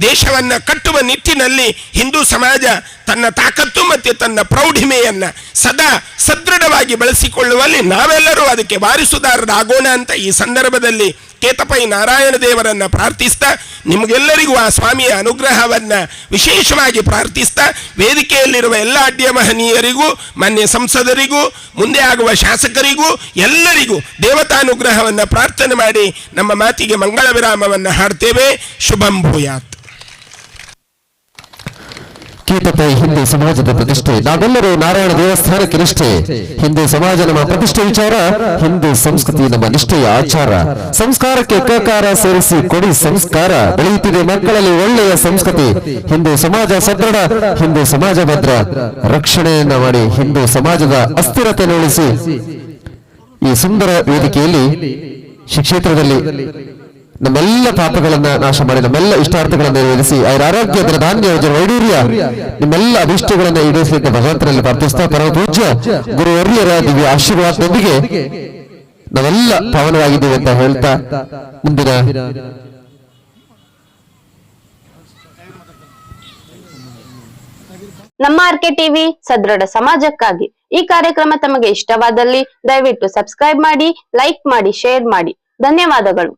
ದೇಶವನ್ನ ಕಟ್ಟುವ ನಿಟ್ಟಿನಲ್ಲಿ ಹಿಂದೂ ಸಮಾಜ ತನ್ನ ತಾಕತ್ತು ಮತ್ತು ತನ್ನ ಪ್ರೌಢಿಮೆಯನ್ನು ಸದಾ ಸದೃಢವಾಗಿ ಬಳಸಿಕೊಳ್ಳುವಲ್ಲಿ ನಾವೆಲ್ಲರೂ ಅದಕ್ಕೆ ವಾರಿಸುದಾರರಾಗೋಣ ಅಂತ ಈ ಸಂದರ್ಭದಲ್ಲಿ ಕೇತಪೈ ನಾರಾಯಣ ದೇವರನ್ನು ಪ್ರಾರ್ಥಿಸ್ತಾ, ನಿಮಗೆಲ್ಲರಿಗೂ ಆ ಸ್ವಾಮಿಯ ಅನುಗ್ರಹವನ್ನು ವಿಶೇಷವಾಗಿ ಪ್ರಾರ್ಥಿಸ್ತಾ, ವೇದಿಕೆಯಲ್ಲಿರುವ ಎಲ್ಲ ಅಡ್ಡ್ಯ ಮಹನೀಯರಿಗೂ, ಮಾನ್ಯ ಸಂಸದರಿಗೂ, ಮುಂದೆ ಆಗುವ ಶಾಸಕರಿಗೂ, ಎಲ್ಲರಿಗೂ ದೇವತಾನುಗ್ರಹವನ್ನು ಪ್ರಾರ್ಥನೆ ಮಾಡಿ ನಮ್ಮ ಮಾತಿಗೆ ಮಂಗಳ ವಿರಾಮವನ್ನು ಹಾಡ್ತೇವೆ. ಶುಭಂ ಭೂಯಾತ್. ಕೀತಪೈ ಹಿಂದೂ ಸಮಾಜದ ಪ್ರತಿಷ್ಠೆ. ನಾವೆಲ್ಲರೂ ನಾರಾಯಣ ದೇವಸ್ಥಾನಕ್ಕೆ ನಿಷ್ಠೆ. ಹಿಂದೂ ಸಮಾಜ ನಮ್ಮ ಪ್ರತಿಷ್ಠೆ ವಿಚಾರ, ಹಿಂದೂ ಸಂಸ್ಕೃತಿ ನಮ್ಮ ನಿಷ್ಠೆಯ ಆಚಾರ. ಸಂಸ್ಕಾರಕ್ಕೆ ಕಕಾರ ಸೇರಿಸಿ ಕೊಡಿ ಸಂಸ್ಕಾರ. ಬೆಳೆಯುತ್ತಿದೆ ಮಕ್ಕಳಲ್ಲಿ ಒಳ್ಳೆಯ ಸಂಸ್ಕೃತಿ. ಹಿಂದೂ ಸಮಾಜ ಸದೃಢ, ಹಿಂದೂ ಸಮಾಜ ಭದ್ರ. ರಕ್ಷಣೆಯನ್ನ ಮಾಡಿ ಹಿಂದೂ ಸಮಾಜದ ಅಸ್ಥಿರತೆ ನೋಡಿಸಿ ಈ ಸುಂದರ ವೇದಿಕೆಯಲ್ಲಿ ಕ್ಷೇತ್ರದಲ್ಲಿ ನಮ್ಮೆಲ್ಲ ಪಾಪಗಳನ್ನ ನಾಶ ಮಾಡಿ, ನಮ್ಮೆಲ್ಲ ಇಷ್ಟಾರ್ಥಗಳನ್ನು ನೆರವೇರಿಸಿ, ಅವರ ಆರೋಗ್ಯ ಧಾನ್ಯ ವೈಡೂರ್ಯ, ನಿಮ್ಮೆಲ್ಲ ಅಭಿಷ್ಟಗಳನ್ನ ಈಡೇರಿಸಲಿಕ್ಕೆ ಭಗವಂತನಲ್ಲಿ ಪ್ರಾರ್ಥಿಸ್ತಾ ಪರಮ ಪೂಜ್ಯ ಗುರುವರ್ಯರ ದಿವ್ಯ ಆಶೀರ್ವಾದದೊಂದಿಗೆ ನಾವೆಲ್ಲ ಪಾವನವಾಗಿದ್ದೇವೆ ಅಂತ ಹೇಳ್ತಾ ಮುಂದಿನ ನಮ್ಮ ಆರ್ಕೆ ಟಿವಿ ಸದೃಢ ಸಮಾಜಕ್ಕಾಗಿ ಈ ಕಾರ್ಯಕ್ರಮ ತಮಗೆ ಇಷ್ಟವಾದಲ್ಲಿ ದಯವಿಟ್ಟು ಸಬ್ಸ್ಕ್ರೈಬ್ ಮಾಡಿ, ಲೈಕ್ ಮಾಡಿ, ಶೇರ್ ಮಾಡಿ. ಧನ್ಯವಾದಗಳು.